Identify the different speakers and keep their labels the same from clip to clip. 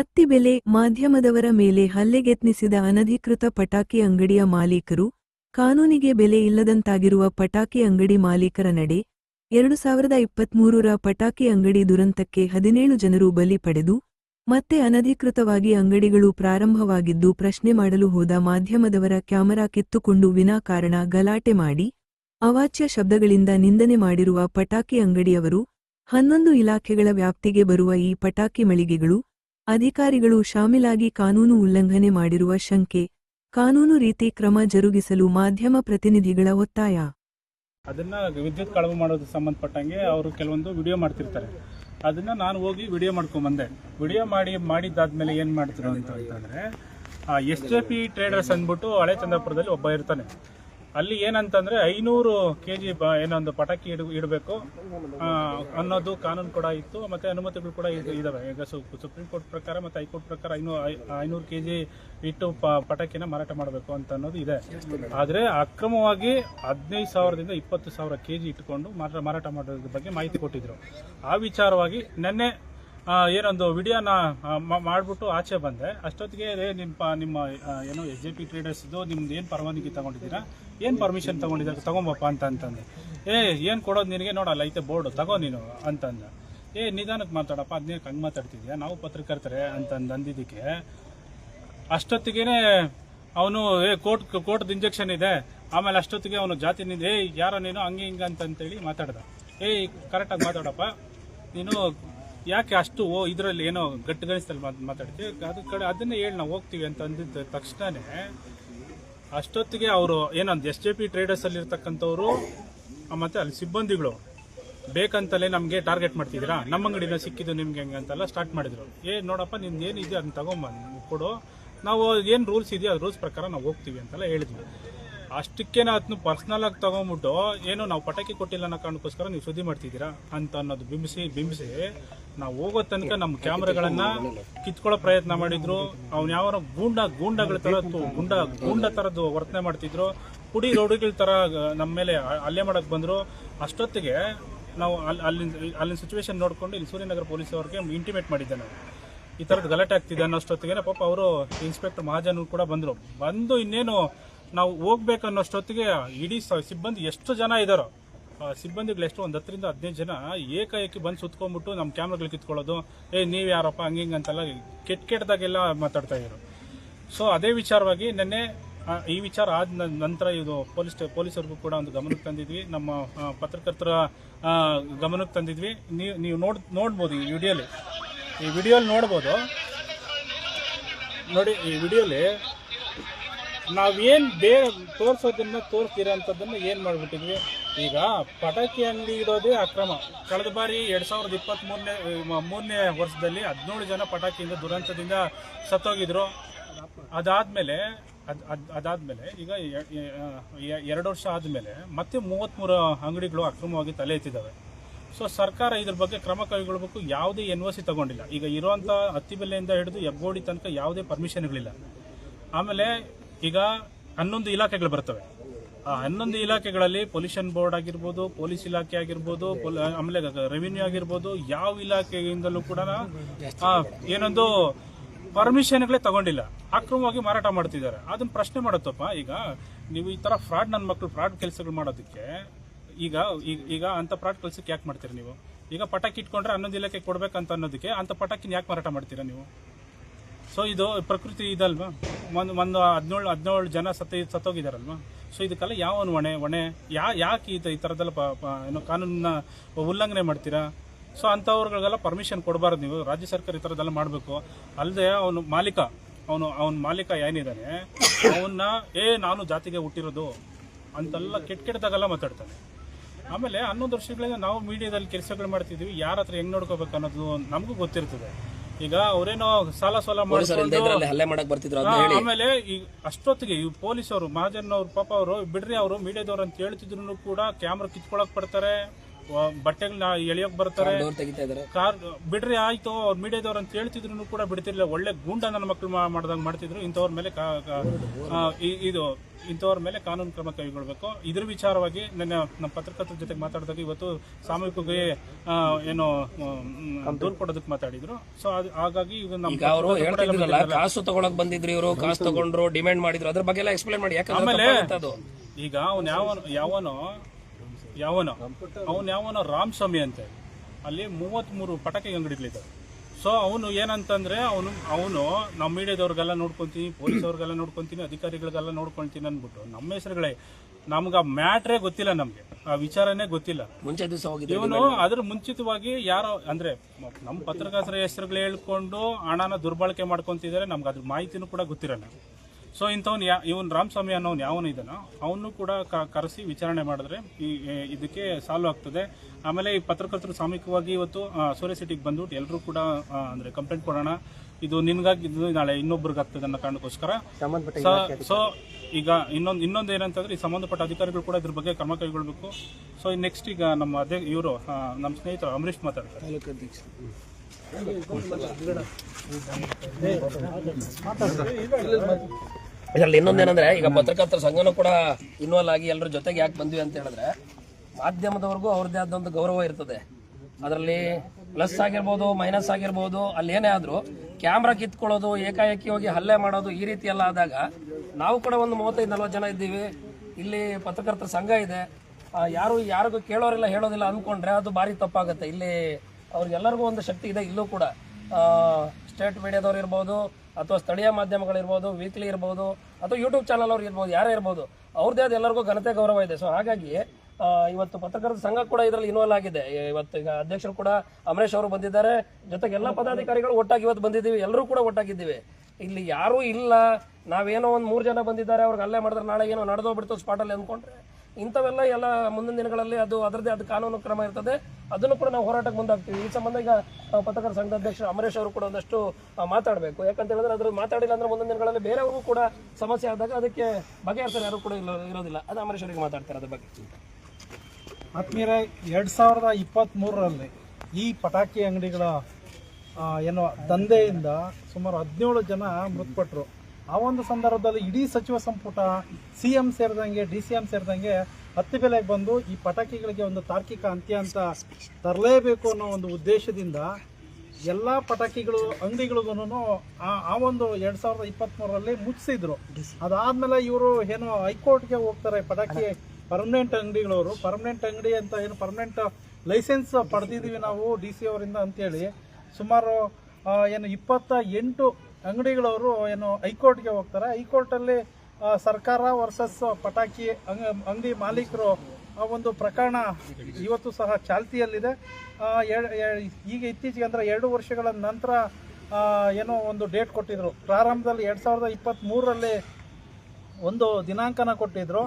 Speaker 1: ಹತ್ತಿ ಬೆಲೆ ಮಾಧ್ಯಮದವರ ಮೇಲೆ ಹಲ್ಲೆಗೆತ್ನಿಸಿದ ಅನಧಿಕೃತ ಪಟಾಕಿ ಅಂಗಡಿಯ ಮಾಲೀಕರು, ಕಾನೂನಿಗೆ ಬೆಲೆ ಇಲ್ಲದಂತಾಗಿರುವ ಪಟಾಕಿ ಅಂಗಡಿ ಮಾಲೀಕರ ನಡೆ, ಎರಡು ಸಾವಿರದ ಇಪ್ಪತ್ಮೂರರ ಪಟಾಕಿ ಅಂಗಡಿ ದುರಂತಕ್ಕೆ ಹದಿನೇಳು ಜನರು ಬಲಿ ಪಡೆದು, ಮತ್ತೆ ಅನಧಿಕೃತವಾಗಿ ಅಂಗಡಿಗಳು ಪ್ರಾರಂಭವಾಗಿದ್ದು ಪ್ರಶ್ನೆ ಮಾಡಲು ಹೋದ ಮಾಧ್ಯಮದವರ ಕ್ಯಾಮರಾ ಕಿತ್ತುಕೊಂಡು ವಿನಾಕಾರಣ ಗಲಾಟೆ ಮಾಡಿ, ಅವಾಚ್ಯ ಶಬ್ದಗಳಿಂದ ನಿಂದನೆ ಮಾಡಿರುವ ಪಟಾಕಿ ಅಂಗಡಿಯವರು, ಹನ್ನೊಂದು ಇಲಾಖೆಗಳ ವ್ಯಾಪ್ತಿಗೆ ಬರುವ ಈ ಪಟಾಕಿ ಮಳಿಗೆಗಳು ಅಧಿಕಾರಿಗಳು ಶಾಮೀಲಾಗಿ ಕಾನೂನು ಉಲ್ಲಂಘನೆ ಮಾಡಿರುವ ಶಂಕೆ, ಕಾನೂನು ರೀತಿ ಕ್ರಮ ಜರುಗಿಸಲು ಮಾಧ್ಯಮ ಪ್ರತಿನಿಧಿಗಳ ಒತ್ತಾಯ.
Speaker 2: ಅದನ್ನ ವಿದ್ಯುತ್ ಕಳವು ಮಾಡೋದು ಸಂಬಂಧಪಟ್ಟಂಗೆ ಅವರು ಕೆಲವೊಂದು ವಿಡಿಯೋ ಮಾಡ್ತಿರ್ತಾರೆ. ಅದನ್ನ ನಾನು ಹೋಗಿ ವಿಡಿಯೋ ಮಾಡ್ಕೊಂಬಂದೆ. ವಿಡಿಯೋ ಮಾಡಿ, ಮಾಡಿದ್ದಾದ್ಮೇಲೆ ಏನು ಮಾಡ್ತಿರೋ ಅಂತ ಅಂತಂದ್ರೆ ಎಸ್ ಜೆ ಪಿ ಟ್ರೇಡರ್ಸ್ ಅಂದ್ಬಿಟ್ಟು ಹಳೆ ಚಂದ್ರಪುರದಲ್ಲಿ ಒಬ್ಬ ಇರ್ತಾನೆ. ಅಲ್ಲಿ ಏನಂತಂದ್ರೆ ಐನೂರು ಕೆ ಜಿ ಏನೊಂದು ಪಟಾಕಿ ಇಡ ಇಡಬೇಕು. ಅನ್ನೋದು ಕಾನೂನು ಕೂಡ ಇತ್ತು, ಮತ್ತೆ ಅನುಮತಿಗಳು ಕೂಡ ಇದ್- ಇದಾವೆ. ಈಗ ಸುಪ್ರೀಂ ಕೋರ್ಟ್ ಪ್ರಕಾರ ಮತ್ತೆ ಹೈಕೋರ್ಟ್ ಪ್ರಕಾರ ಐನೂ ಐನೂರು ಕೆ ಜಿ ಇಟ್ಟು ಪಟಾಕಿನ ಮಾರಾಟ ಮಾಡಬೇಕು ಅಂತ ಅನ್ನೋದು ಇದೆ. ಆದರೆ ಅಕ್ರಮವಾಗಿ ಹದಿನೈದು ಸಾವಿರದಿಂದ ಇಪ್ಪತ್ತು ಸಾವಿರ ಕೆ ಜಿ ಇಟ್ಕೊಂಡು ಮಾರಾಟ ಮಾರಾಟ ಮಾಡೋದ್ರ ಬಗ್ಗೆ ಮಾಹಿತಿ ಕೊಟ್ಟಿದ್ರು. ಆ ವಿಚಾರವಾಗಿ ನಿನ್ನೆ ಏನೊಂದು ವಿಡಿಯೋನ ಮಾಡಿಬಿಟ್ಟು ಆಚೆ ಬಂದೆ. ಅಷ್ಟೊತ್ತಿಗೆ ನಿಮ್ಮ ನಿಮ್ಮ ಏನು ಏನೋ ಎಸ್ ಜೆ ಪಿ ಟ್ರೇಡರ್ಸ್ದು ನಿಮ್ದು ಏನು ಪರವಾನಗಿ ತೊಗೊಂಡಿದ್ದೀರಾ? ಏನು ಪರ್ಮಿಷನ್ ತೊಗೊಂಡಿದ್ದಾರೆ ತೊಗೊಂಬಪ್ಪ ಅಂತ ಅಂತಂದೆ ಏ, ಏನು ಕೊಡೋದು ನಿನಗೆ? ನೋಡಲ್ಲ, ಐತೆ ಬೋರ್ಡು, ತಗೋ ನೀನು ಅಂತಂದ. ಏ, ನಿಧಾನಕ್ಕೆ ಮಾತಾಡಪ್ಪ ಅದನ್ನೇ ಹಂಗೆ ಮಾತಾಡ್ತಿದ್ಯಾ? ನಾವು ಪತ್ರಕರ್ತರೆ ಅಂತಂದು ಅಂದಿದ್ದಕ್ಕೆ ಅಷ್ಟೊತ್ತಿಗೆ ಅವನು, ಏ, ಕೋರ್ಟ್, ಕೋರ್ಟ್ದು ಇಂಜೆಕ್ಷನ್ ಇದೆ. ಆಮೇಲೆ ಅಷ್ಟೊತ್ತಿಗೆ ಅವನು ಜಾತಿ ನಿಂದ, ಏ, ಯಾರೋ ನೀನು ಹಂಗೆ ಹಿಂಗೆ ಅಂತಂತೇಳಿ ಮಾತಾಡ್ದ. ಏಯ್ ಕರೆಕ್ಟಾಗಿ ಮಾತಾಡಪ್ಪ. ನೀನು ಯಾಕೆ ಅಷ್ಟು ಓ, ಇದರಲ್ಲಿ ಏನೋ ಗಟ್ಟಿಗಣಿಸ್ತಲ್ಲಿ ಮಾತ್ ಮಾತಾಡ್ತೀವಿ ಅದ್ರ ಕಡೆ ಅದನ್ನೇ ಹೇಳಿ ನಾವು ಹೋಗ್ತೀವಿ ಅಂತ ಅಂದಿದ್ದ ತಕ್ಷಣವೇ ಅಷ್ಟೊತ್ತಿಗೆ ಅವರು ಏನೊಂದು ಎಸ್ ಜೆ ಪಿ ಟ್ರೇಡರ್ಸಲ್ಲಿ ಇರ್ತಕ್ಕಂಥವ್ರು ಮತ್ತು ಅಲ್ಲಿ ಸಿಬ್ಬಂದಿಗಳು ಬೇಕಂತಲೇ ನಮಗೆ ಟಾರ್ಗೆಟ್ ಮಾಡ್ತಿದ್ದೀರಾ? ನಮ್ಮ ಅಂಗಡಿನ ಸಿಕ್ಕಿದ್ದು ನಿಮ್ಗೆ ಹೆಂಗೆ ಅಂತೆಲ್ಲ ಸ್ಟಾರ್ಟ್ ಮಾಡಿದ್ರು. ಏ, ನೋಡಪ್ಪ ನಿಮ್ದು ಏನಿದೆ ಅದನ್ನ ತಗೊಂಬಂದು ಕೊಡು. ನಾವು ಏನು ರೂಲ್ಸ್ ಇದೆಯೋ ಅದು ರೂಲ್ಸ್ ಪ್ರಕಾರ ನಾವು ಹೋಗ್ತೀವಿ ಅಂತೆಲ್ಲ ಹೇಳಿದ್ವಿ. ಅಷ್ಟಕ್ಕೆ ಅದನ್ನು ಅದನ್ನ ಪರ್ಸ್ನಲ್ ಆಗಿ ತಗೊಂಬಿಟ್ಟು, ಏನು ನಾವು ಪಟಾಕಿ ಕೊಟ್ಟಿಲ್ಲ ಅನ್ನೋ ಕಾರಣಕ್ಕೋಸ್ಕರ ನೀವು ಸುದ್ದಿ ಮಾಡ್ತಿದ್ದೀರಾ ಅಂತ ಅನ್ನೋದು ಬಿಂಬಿಸಿ ಬಿಂಬಿಸಿ ನಾವು ಹೋಗೋ ತನಕ ನಮ್ಮ ಕ್ಯಾಮ್ರಾಗಳನ್ನ ಕಿತ್ಕೊಳ್ಳೋ ಪ್ರಯತ್ನ ಮಾಡಿದ್ರು. ಅವ್ನು ಯಾವ ಗೂಂಡ ಗೂಂಡಗಳ ತರ ಗುಂಡ ಗೂಂಡ ತರದ್ದು ವರ್ತನೆ ಮಾಡ್ತಿದ್ರು. ಪುಡಿ ರೌಡಿಗಳ ತರ ನಮ್ಮ ಮೇಲೆ ಅಲ್ಲೇ ಹಲ್ಲೆ ಮಾಡಕ್ ಬಂದ್ರು. ಅಷ್ಟೊತ್ತಿಗೆ ನಾವು ಅಲ್ಲಿ ಅಲ್ಲಿನ ಅಲ್ಲಿನ ಸಿಚುವೇಶನ್ ನೋಡ್ಕೊಂಡು ಇಲ್ಲಿ ಸೂರ್ಯನಗರ ಪೊಲೀಸ್ ಅವ್ರಿಗೆ ಇಂಟಿಮೇಟ್ ಮಾಡಿದ್ದೆ ನಾವು ಈ ಥರದ್ದು ಗಲಾಟೆ ಆಗ್ತಿದೆ ಅನ್ನೋಷ್ಟೊತ್ತಿಗೆ ಪಾಪ ಅವರು ಇನ್ಸ್ಪೆಕ್ಟರ್ ಮಹಾಜನ್ ಕೂಡ ಬಂದರು. ಬಂದು ಇನ್ನೇನು ನಾವು ಹೋಗ್ಬೇಕನ್ನೋಷ್ಟೊತ್ತಿಗೆ ಇಡೀ ಸಿಬ್ಬಂದಿ ಎಷ್ಟು ಜನ ಇದ್ದಾರೋ ಸಿಬ್ಬಂದಿಗಳು ಎಷ್ಟು ಒಂದು ಹತ್ತರಿಂದ ಹದಿನೈದು ಜನ ಏಕಾಏಕಿ ಬಂದು ಸುತ್ಕೊಂಡ್ಬಿಟ್ಟು ನಮ್ಮ ಕ್ಯಾಮ್ರಾಗಳು ಕಿತ್ಕೊಳ್ಳೋದು. ಏ, ನೀವು ಯಾರಪ್ಪ ಹಂಗೆ ಹಿಂಗೆ ಅಂತೆಲ್ಲ ಕೆಟ್ಟ ಕೆಟ್ಟದಾಗೆಲ್ಲ ಮಾತಾಡ್ತಾ ಇದ್ರು. ಸೊ ಅದೇ ವಿಚಾರವಾಗಿ ನೆನ್ನೆ ಈ ವಿಚಾರ ಆದ ನಂತರ ಇದು ಪೊಲೀಸ್ ಪೊಲೀಸರಿಗೂ ಕೂಡ ಒಂದು ಗಮನಕ್ಕೆ ತಂದಿದ್ವಿ. ನಮ್ಮ ಪತ್ರಕರ್ತರ ಗಮನಕ್ಕೆ ತಂದಿದ್ವಿ. ನೀವು ನೀವು ನೋಡ್, ನೋಡ್ಬೋದು ಈ ವಿಡಿಯೋಲಿ. ಈ ವಿಡಿಯೋಲಿ ನೋಡ್ಬೋದು. ನೋಡಿ, ಈ ವಿಡಿಯೋಲಿ ನಾವೇನು ಬೇ ತೋರಿಸ್ತೀರ ಅಂಥದ್ದನ್ನು ಏನು ಮಾಡಿಬಿಟ್ಟಿದ್ವಿ? ಈಗ ಪಟಾಕಿ ಅಂಗಡಿ ಇಡೋದೇ ಅಕ್ರಮ. ಕಳೆದ ಬಾರಿ ಎರಡು ಸಾವಿರದ ಇಪ್ಪತ್ತ್ಮೂರನೇ ಮೂರನೇ ವರ್ಷದಲ್ಲಿ ಹದಿನೇಳು ಜನ ಪಟಾಕಿಯಿಂದ ದುರಂತದಿಂದ ಸತ್ತೋಗಿದ್ರು. ಅದಾದಮೇಲೆ, ಅದು ಅದು, ಅದಾದಮೇಲೆ ಈಗ ಎರಡು ವರ್ಷ ಆದಮೇಲೆ ಮತ್ತೆ ಮೂವತ್ತ್ಮೂರು ಅಂಗಡಿಗಳು ಅಕ್ರಮವಾಗಿ ತಲೆ ಎತ್ತಿದ್ದಾವೆ. ಸೊ ಸರ್ಕಾರ ಇದ್ರ ಬಗ್ಗೆ ಕ್ರಮ ಕೈಗೊಳ್ಳಬೇಕು ಯಾವುದೇ ಎನ್ ಒ ಸಿ ತಗೊಂಡಿಲ್ಲ. ಈಗ ಇರುವಂಥ ಹತ್ತಿಬೆಲೆಯಿಂದ ಹಿಡಿದು ಎಬ್ಬೋಡಿ ತನಕ ಯಾವುದೇ ಪರ್ಮಿಷನ್ಗಳಿಲ್ಲ ಆಮೇಲೆ ಈಗ ಹನ್ನೊಂದು ಇಲಾಖೆಗಳು ಬರ್ತವೆ. ಹನ್ನೊಂದು ಇಲಾಖೆಗಳಲ್ಲಿ ಪೊಲ್ಯೂಷನ್ ಬೋರ್ಡ್ ಆಗಿರ್ಬೋದು, ಪೊಲೀಸ್ ಇಲಾಖೆ ಆಗಿರ್ಬೋದು ಆಮೇಲೆ ರೆವಿನ್ಯೂ ಆಗಿರ್ಬೋದು, ಯಾವ ಇಲಾಖೆಯಿಂದಲೂ ಕೂಡ ಏನೊಂದು ಪರ್ಮಿಷನ್ಗಳೇ ತಗೊಂಡಿಲ್ಲ. ಅಕ್ರಮವಾಗಿ ಮಾರಾಟ ಮಾಡ್ತಿದ್ದಾರೆ. ಅದನ್ನ ಪ್ರಶ್ನೆ ಮಾಡುತ್ತಪ್ಪ, ಈಗ ನೀವು ಈ ತರ ಫ್ರಾಡ್ ನನ್ನ ಮಕ್ಕಳು ಫ್ರಾಡ್ ಕೆಲಸಗಳು ಮಾಡೋದಕ್ಕೆ, ಈಗ ಈಗ- ಈಗ ಅಂತ ಫ್ರಾಡ್ ಕೆಲಸಕ್ಕೆ ಯಾಕೆ ಮಾಡ್ತೀರಾ ನೀವು? ಈಗ ಪಟಾಕಿ ಇಟ್ಕೊಂಡ್ರೆ ಹನ್ನೊಂದು ಇಲಾಖೆ ಕೊಡ್ಬೇಕಂತ ಅನ್ನೋದಕ್ಕೆ ಅಂತ ಪಟಾಕಿನ ಯಾಕೆ ಮಾರಾಟ ಮಾಡ್ತೀರಾ ನೀವು? ಸೊ ಇದು ಪ್ರಕೃತಿ ಇದಲ್ವಾ? ಒಂದು ಒಂದು ಹದಿನೇಳು ಹದಿನೇಳು ಜನ ಸತ್ತ ಸತ್ತೋಗಿದಾರಲ್ವಾ? ಸೊ ಇದಕ್ಕೆಲ್ಲ ಯಾವ ಒಂದು ಹೊಣೆ? ಹೊಣೆ ಯಾ, ಯಾಕೆ ಈ ಈ ಪ ಏನೋ ಕಾನೂನನ್ನ ಉಲ್ಲಂಘನೆ ಮಾಡ್ತೀರಾ? ಸೊ ಅಂಥವ್ರಿಗೆಲ್ಲ ಪರ್ಮಿಷನ್ ಕೊಡಬಾರ್ದು ನೀವು. ರಾಜ್ಯ ಸರ್ಕಾರ ಈ ಥರದ್ದೆಲ್ಲ ಮಾಡಬೇಕು. ಅಲ್ಲದೆ ಅವನು ಮಾಲೀಕ. ಅವನು, ಅವನ ಮಾಲೀಕ ಏನಿದ್ದಾನೆ ಅವನ್ನ, ಏ, ನಾನು ಜಾತಿಗೆ ಹುಟ್ಟಿರೋದು ಅಂತೆಲ್ಲ ಕೆಟ್ಟ ಕೆಟ್ಟದಾಗೆಲ್ಲ ಮಾತಾಡ್ತಾನೆ. ಆಮೇಲೆ ಹನ್ನೊಂದು ವರ್ಷಗಳಿಂದ ನಾವು ಮೀಡಿಯಾದಲ್ಲಿ ಕೆಲಸಗಳು ಮಾಡ್ತಿದ್ದೀವಿ. ಯಾರ ಹತ್ರ ಹೆಂಗೆ ನೋಡ್ಕೋಬೇಕು ಅನ್ನೋದು ನಮಗೂ ಗೊತ್ತಿರ್ತದೆ. ಈಗ ಅವರೇನೋ ಸಾಲ ಸಾಲ ಮಾಡ್ಕೊಂಡು
Speaker 3: ಹಲ್ಲೆ ಮಾಡಕ್ ಬರ್ತಿದ್ರು
Speaker 2: ಆಮೇಲೆ ಈ ಅಷ್ಟೊತ್ತಿಗೆ ಈ ಪೊಲೀಸವರು ಮಹಾಜನ್ ಅವ್ರು ಪಾಪ ಅವರು ಬಿಡ್ರಿ ಅವರು ಮೀಡಿಯಾದವ್ರು ಅಂತ ಹೇಳ್ತಿದ್ರು ಕೂಡ ಕ್ಯಾಮ್ರಾ ಕಿತ್ಕೊಳಕ್ ಪಡ್ತಾರೆ ಬಟ್ಟೆಗಳನ್ನ ಎಳಿಯೋಕ್ ಬರ್ತಾರೆ. ಕಾರ್ ಬಿಡ್ರಿ ಆಯ್ತು ಅವ್ರ ಮೀಡಿಯಾದವ್ರು ಅಂತ ಹೇಳ್ತಿದ್ರು ಕೂಡ ಬಿಡ್ತಿರ್ಲಿಲ್ಲ. ಒಳ್ಳೆ ಗೂಂಡ ನನ್ನ ಮಕ್ಕಳು ಮಾಡ್ದಂಗೆ ಮಾಡ್ತಿದ್ರು. ಇಂಥವ್ರ ಮೇಲೆ ಕಾ- ಕಾ- ಆ, ಇದು ಇಂಥವ್ರ ಮೇಲೆ ಕಾನೂನು ಕ್ರಮ ಕೈಗೊಳ್ಬೇಕು. ಇದ್ರ ವಿಚಾರವಾಗಿ ನನ್ನ ನಮ್ಮ ಪತ್ರಕರ್ತರ ಜೊತೆಗೆ ಮಾತಾಡಿದಾಗ ಇವತ್ತು ಸಾಮೂಹಿಕವಾಗಿ ಏನು ದೂರು ಕೊಡೋದಕ್ಕೆ ಮಾತಾಡಿದ್ರು. ಸೊ ಅದು ಹಾಗಾಗಿ ಈಗ
Speaker 3: ಅವರು ಕಾಸು ತಗೊಳಕ್ ಬಂದಿದ್ರು ಇವರು ಕಾಸು ತಗೊಂಡ್ರು ಡಿಮ್ಯಾಂಡ್ ಮಾಡಿದ್ರು ಅದ್ರ ಬಗ್ಗೆ ಎಲ್ಲ ಎಕ್ಸ್ಪ್ಲೇನ್ ಮಾಡಿ. ಯಾಕಂದ್ರೆ
Speaker 2: ಆಮೇಲೆ ಈಗ ಅವ್ನು ಯಾವನು ಯಾವನೋ ಯಾವನೋ ಅವನು ಯಾವನೋ ರಾಮಸ್ವಾಮಿ ಅಂತ. ಅಲ್ಲಿ ಮೂವತ್ಮೂರು ಪಟಾಕಿ ಅಂಗಡಿಗಳಿದ್ದಾವೆ. ಸೊ ಅವನು ಏನಂತಂದ್ರೆ ಅವನು ಅವನು ನಮ್ಮ ಮೀಡಿಯಾದವ್ರಿಗೆಲ್ಲ ನೋಡ್ಕೊಂತೀನಿ ಪೊಲೀಸ್ ಅವ್ರಿಗೆಲ್ಲ ನೋಡ್ಕೊಂತೀನಿ ಅಧಿಕಾರಿಗಳಿಗೆಲ್ಲ ನೋಡ್ಕೊಂತೀನಿ ಅಂದ್ಬಿಟ್ಟು ನಮ್ಮ ಹೆಸರುಗಳೇ ನಮ್ಗೆ ಆ ಮ್ಯಾಟ್ರೇ ಗೊತ್ತಿಲ್ಲ ನಮಗೆ ಆ ವಿಚಾರನೇ ಗೊತ್ತಿಲ್ಲ.
Speaker 3: ಮುಂಚೆ
Speaker 2: ಇವನು ಅದ್ರ ಮುಂಚಿತವಾಗಿ ಯಾರೋ ಅಂದ್ರೆ ನಮ್ಮ ಪತ್ರಕರ್ತರ ಹೆಸರುಗಳು ಹೇಳ್ಕೊಂಡು ಹಣನ ದುರ್ಬಳಕೆ ಮಾಡ್ಕೊಂತಿದ್ದಾರೆ ನಮ್ಗೆ ಅದ್ರ ಮಾಹಿತಿನೂ ಕೂಡ ಗೊತ್ತಿರಲ್ಲ. ಸೊ ಇಂಥವ್ನು ಯಾ ಇವನ್ ರಾಮಸ್ವಾಮಿ ಅನ್ನೋನು ಯಾವನು ಇದನೋ ಅವನು ಕೂಡ ಕ- ಕರೆಸಿ ವಿಚಾರಣೆ ಮಾಡಿದ್ರೆ ಈ ಇದಕ್ಕೆ ಸಾಲ್ವ್ ಆಗ್ತದೆ. ಆಮೇಲೆ ಈ ಪತ್ರಕರ್ತರು ಸಾಮೂಹಿಕವಾಗಿ ಇವತ್ತು ಸೂರ್ಯ ಸಿಟಿಗೆ ಬಂದ್ಬಿಟ್ಟು ಎಲ್ಲರೂ ಕೂಡ ಅಂದರೆ ಕಂಪ್ಲೇಂಟ್ ಕೊಡೋಣ. ಇದು ನಿನ್ಗಾಗಿ ಇದು ನಾಳೆ ಇನ್ನೊಬ್ರಿಗೆ ಆಗ್ತದೆ ಅನ್ನೋ ಕಾರಣಕ್ಕೋಸ್ಕರ. ಸೊ ಈಗ ಇನ್ನೊಂದು ಇನ್ನೊಂದು ಏನಂತಂದ್ರೆ ಈ ಸಂಬಂಧಪಟ್ಟ ಅಧಿಕಾರಿಗಳು ಕೂಡ ಇದ್ರ ಬಗ್ಗೆ ಕ್ರಮ ಕೈಗೊಳ್ಬೇಕು. ಸೊ ನೆಕ್ಸ್ಟ್ ಈಗ ನಮ್ಮ ಅದೇ ಇವರು ನಮ್ಮ ಸ್ನೇಹಿತರು ಅಮರೀಶ್ ಮಾತಾಡ್ತಾರೆ.
Speaker 3: ಇದರಲ್ಲಿ ಇನ್ನೊಂದೇನಂದ್ರೆ ಈಗ ಪತ್ರಕರ್ತರ ಸಂಘನೂ ಕೂಡ ಇನ್ವಾಲ್ವ್ ಆಗಿ ಎಲ್ಲರ ಜೊತೆಗೆ ಯಾಕೆ ಬಂದ್ವಿ ಅಂತ ಹೇಳಿದ್ರೆ, ಮಾಧ್ಯಮದವರೆಗೂ ಅವ್ರದ್ದೇ ಆದ ಒಂದು ಗೌರವ ಇರ್ತದೆ. ಅದರಲ್ಲಿ ಪ್ಲಸ್ ಆಗಿರ್ಬೋದು ಮೈನಸ್ ಆಗಿರ್ಬೋದು, ಅಲ್ಲಿ ಏನೇ ಆದ್ರೂ ಕ್ಯಾಮ್ರಾ ಕಿತ್ಕೊಳ್ಳೋದು ಏಕಾಏಕಿ ಹೋಗಿ ಹಲ್ಲೆ ಮಾಡೋದು ಈ ರೀತಿ ಎಲ್ಲ ಆದಾಗ ನಾವು ಕೂಡ ಒಂದು ಮೂವತ್ತೈದು, ನಲ್ವತ್ತು ಜನ ಇದ್ದೀವಿ. ಇಲ್ಲಿ ಪತ್ರಕರ್ತರ ಸಂಘ ಇದೆ. ಯಾರು, ಯಾರಿಗೂ ಕೇಳೋರಿಲ್ಲ, ಹೇಳೋದಿಲ್ಲ ಅಂದ್ಕೊಂಡ್ರೆ ಅದು ಭಾರಿ ತಪ್ಪಾಗುತ್ತೆ. ಇಲ್ಲಿ ಅವ್ರಿಗೆಲ್ಲರಿಗೂ ಒಂದು ಶಕ್ತಿ ಇದೆ. ಇಲ್ಲೂ ಕೂಡ ಸ್ಟೇಟ್ ಮೀಡಿಯಾದವ್ರು ಇರ್ಬೋದು, ಅಥವಾ ಸ್ಥಳೀಯ ಮಾಧ್ಯಮಗಳಿರ್ಬೋದು ವೀಕ್ಲಿ ಇರ್ಬೋದು, ಅಥವಾ ಯೂಟ್ಯೂಬ್ ಚಾನಲ್ ಅವ್ರು ಇರ್ಬೋದು, ಯಾರೇ ಇರ್ಬೋದು, ಅವ್ರದ್ದೇ ಅದು ಎಲ್ಲರಿಗೂ ಘನತೆ ಗೌರವ ಇದೆ. ಸೊ ಹಾಗಾಗಿ ಇವತ್ತು ಪತ್ರಕರ್ತರ ಸಂಘ ಕೂಡ ಇದರಲ್ಲಿ ಇನ್ವಾಲ್ವ್ ಆಗಿದೆ. ಇವತ್ತು ಈಗ ಅಧ್ಯಕ್ಷರು ಕೂಡ ಅಮರೇಶ್ ಅವರು ಬಂದಿದ್ದಾರೆ. ಜೊತೆಗೆ ಎಲ್ಲ ಪದಾಧಿಕಾರಿಗಳು ಒಟ್ಟಾಗಿ ಇವತ್ತು ಬಂದಿದ್ದೀವಿ. ಎಲ್ಲರೂ ಕೂಡ ಒಟ್ಟಾಗಿದ್ದೀವಿ. ಇಲ್ಲಿ ಯಾರೂ ಇಲ್ಲ. ನಾವೇನೋ ಒಂದು ಮೂರು ಜನ ಬಂದಿದ್ದಾರೆ. ಅವ್ರಿಗೆ ಅಲ್ಲೇ ಮಾಡಿದ್ರೆ ನಾಳೆ ಏನೋ ನಡೆದೋಗ್ಬಿಡ್ತು ಸ್ಪಾಟಲ್ಲಿ ಅಂದ್ಕೊಂಡ್ರೆ ಇಂಥವೆಲ್ಲ ಎಲ್ಲ ಮುಂದಿನ ದಿನಗಳಲ್ಲಿ ಅದು ಅದರದೇ ಅದು ಕಾನೂನು ಕ್ರಮ ಇರ್ತದೆ. ಅದನ್ನು ಕೂಡ ನಾವು ಹೋರಾಟಕ್ಕೆ ಮುಂದಾಗ್ತೀವಿ. ಈ ಸಂಬಂಧ ಈಗ ಪತ್ರಕಾರ ಸಂಘದ ಅಧ್ಯಕ್ಷ ಅಮರೇಶ್ ಅವರು ಕೂಡ ಒಂದಷ್ಟು ಮಾತಾಡಬೇಕು. ಯಾಕಂತ ಹೇಳಿದ್ರೆ ಅದ್ರ ಮಾತಾಡಿಲ್ಲ ಅಂದ್ರೆ ಮುಂದಿನ ದಿನಗಳಲ್ಲಿ ಬೇರೆಯವ್ರಿಗೂ ಕೂಡ ಸಮಸ್ಯೆ ಆದಾಗ ಅದಕ್ಕೆ ಬಗೆಹರಿಸಲು ಯಾರು ಕೂಡ ಇಲ್ಲ, ಇರೋದಿಲ್ಲ. ಅದು ಅಮರೇಶ್ ಅವರಿಗೆ ಮಾತಾಡ್ತಾರೆ ಅದ್ರ ಬಗ್ಗೆ.
Speaker 4: ಆತ್ಮೀರ ಎರಡು ಸಾವಿರದ ಇಪ್ಪತ್ತ್ಮೂರರಲ್ಲಿ ಈ ಪಟಾಕಿ ಅಂಗಡಿಗಳ ಏನೋ, ದಂಧೆಯಿಂದ ಸುಮಾರು ಹದಿನೇಳು ಜನ ಮೃತಪಟ್ಟರು ಆ ಒಂದು ಸಂದರ್ಭದಲ್ಲಿ ಇಡೀ ಸಚಿವ ಸಂಪುಟ ಸಿ ಎಂ ಸೇರಿದಂಗೆ, ಡಿ ಸಿ ಎಂ ಸೇರಿದಂಗೆ ಹತ್ತಿ ಬೆಲೆಗೆ ಬಂದು ಈ ಪಟಾಕಿಗಳಿಗೆ ಒಂದು ತಾರ್ಕಿಕ ಅಂತ್ಯ ಅಂತ ತರಲೇಬೇಕು ಅನ್ನೋ ಒಂದು ಉದ್ದೇಶದಿಂದ ಎಲ್ಲ ಪಟಾಕಿಗಳು ಅಂಗಡಿಗಳಿಗೂ ಆ ಆ ಒಂದು ಎರಡು ಸಾವಿರದ ಇಪ್ಪತ್ತ್ಮೂರರಲ್ಲಿ ಮುಚ್ಚಿಸಿದ್ರು ಅದಾದಮೇಲೆ ಇವರು ಏನು ಹೈಕೋರ್ಟ್ಗೆ ಹೋಗ್ತಾರೆ ಪಟಾಕಿ ಪರ್ಮನೆಂಟ್ ಅಂಗಡಿಗಳವರು. ಪರ್ಮನೆಂಟ್ ಅಂಗಡಿ ಅಂತ ಏನು ಪರ್ಮನೆಂಟ್ ಲೈಸೆನ್ಸ್ ಪಡೆದಿದ್ದೀವಿ ನಾವು ಡಿ ಸಿ ಅವರಿಂದ ಅಂತೇಳಿ. ಸುಮಾರು ಏನು ಇಪ್ಪತ್ತ ಎಂಟು ಅಂಗಡಿಗಳವರು ಏನು ಹೈಕೋರ್ಟ್ಗೆ ಹೋಗ್ತಾರೆ. ಹೈಕೋರ್ಟಲ್ಲಿ ಸರ್ಕಾರ ವರ್ಸಸ್ ಪಟಾಕಿ ಅಂಗ, ಅಂಗಡಿ ಮಾಲೀಕರು ಆ ಒಂದು ಪ್ರಕರಣ ಇವತ್ತು ಸಹ ಚಾಲ್ತಿಯಲ್ಲಿದೆ. ಈಗ ಇತ್ತೀಚೆಗೆ ಅಂದರೆ ಎರಡು ವರ್ಷಗಳ ನಂತರ ಏನೋ ಒಂದು ಡೇಟ್ ಕೊಟ್ಟಿದ್ರು. ಪ್ರಾರಂಭದಲ್ಲಿ ಎರಡು ಸಾವಿರದ ಇಪ್ಪತ್ತ್ಮೂರರಲ್ಲಿ ಒಂದು ದಿನಾಂಕನ ಕೊಟ್ಟಿದ್ರು.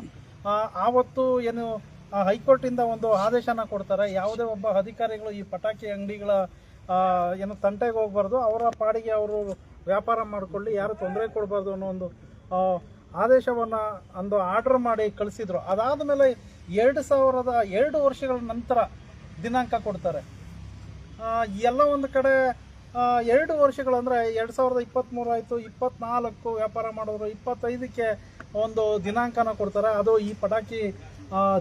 Speaker 4: ಆವತ್ತು ಏನು ಹೈಕೋರ್ಟ್ ಹೈಕೋರ್ಟಿಂದ ಒಂದು ಆದೇಶನ ಕೊಡ್ತಾರೆ. ಯಾವುದೇ ಒಬ್ಬ ಅಧಿಕಾರಿಗಳು ಈ ಪಟಾಕಿ ಅಂಗಡಿಗಳ ಏನು ತಂಟೆಗೆ ಹೋಗ್ಬಾರ್ದು. ಅವರ ಪಾಡಿಗೆ ಅವರು ವ್ಯಾಪಾರ ಮಾಡಿಕೊಳ್ಳಿ, ಯಾರು ತೊಂದರೆ ಕೊಡಬಾರ್ದು ಅನ್ನೋ ಒಂದು ಆದೇಶವನ್ನು ಒಂದು ಆರ್ಡರ್ ಮಾಡಿ ಕಳಿಸಿದ್ರು. ಅದಾದ ಮೇಲೆ ಎರಡು ಸಾವಿರದ ಎರಡು ವರ್ಷಗಳ ನಂತರ ದಿನಾಂಕ ಕೊಡ್ತಾರೆ. ಎಲ್ಲ ಒಂದು ಕಡೆ ಎರಡು ವರ್ಷಗಳು ಅಂದರೆ ಎರಡು ಸಾವಿರದ ಇಪ್ಪತ್ತ್ಮೂರು ಆಯಿತು ಇಪ್ಪತ್ತ್ನಾಲ್ಕು ವ್ಯಾಪಾರ ಮಾಡಿದ್ರು ಇಪ್ಪತ್ತೈದಕ್ಕೆ ಒಂದು ದಿನಾಂಕನ ಕೊಡ್ತಾರೆ. ಅದು ಈ ಪಟಾಕಿ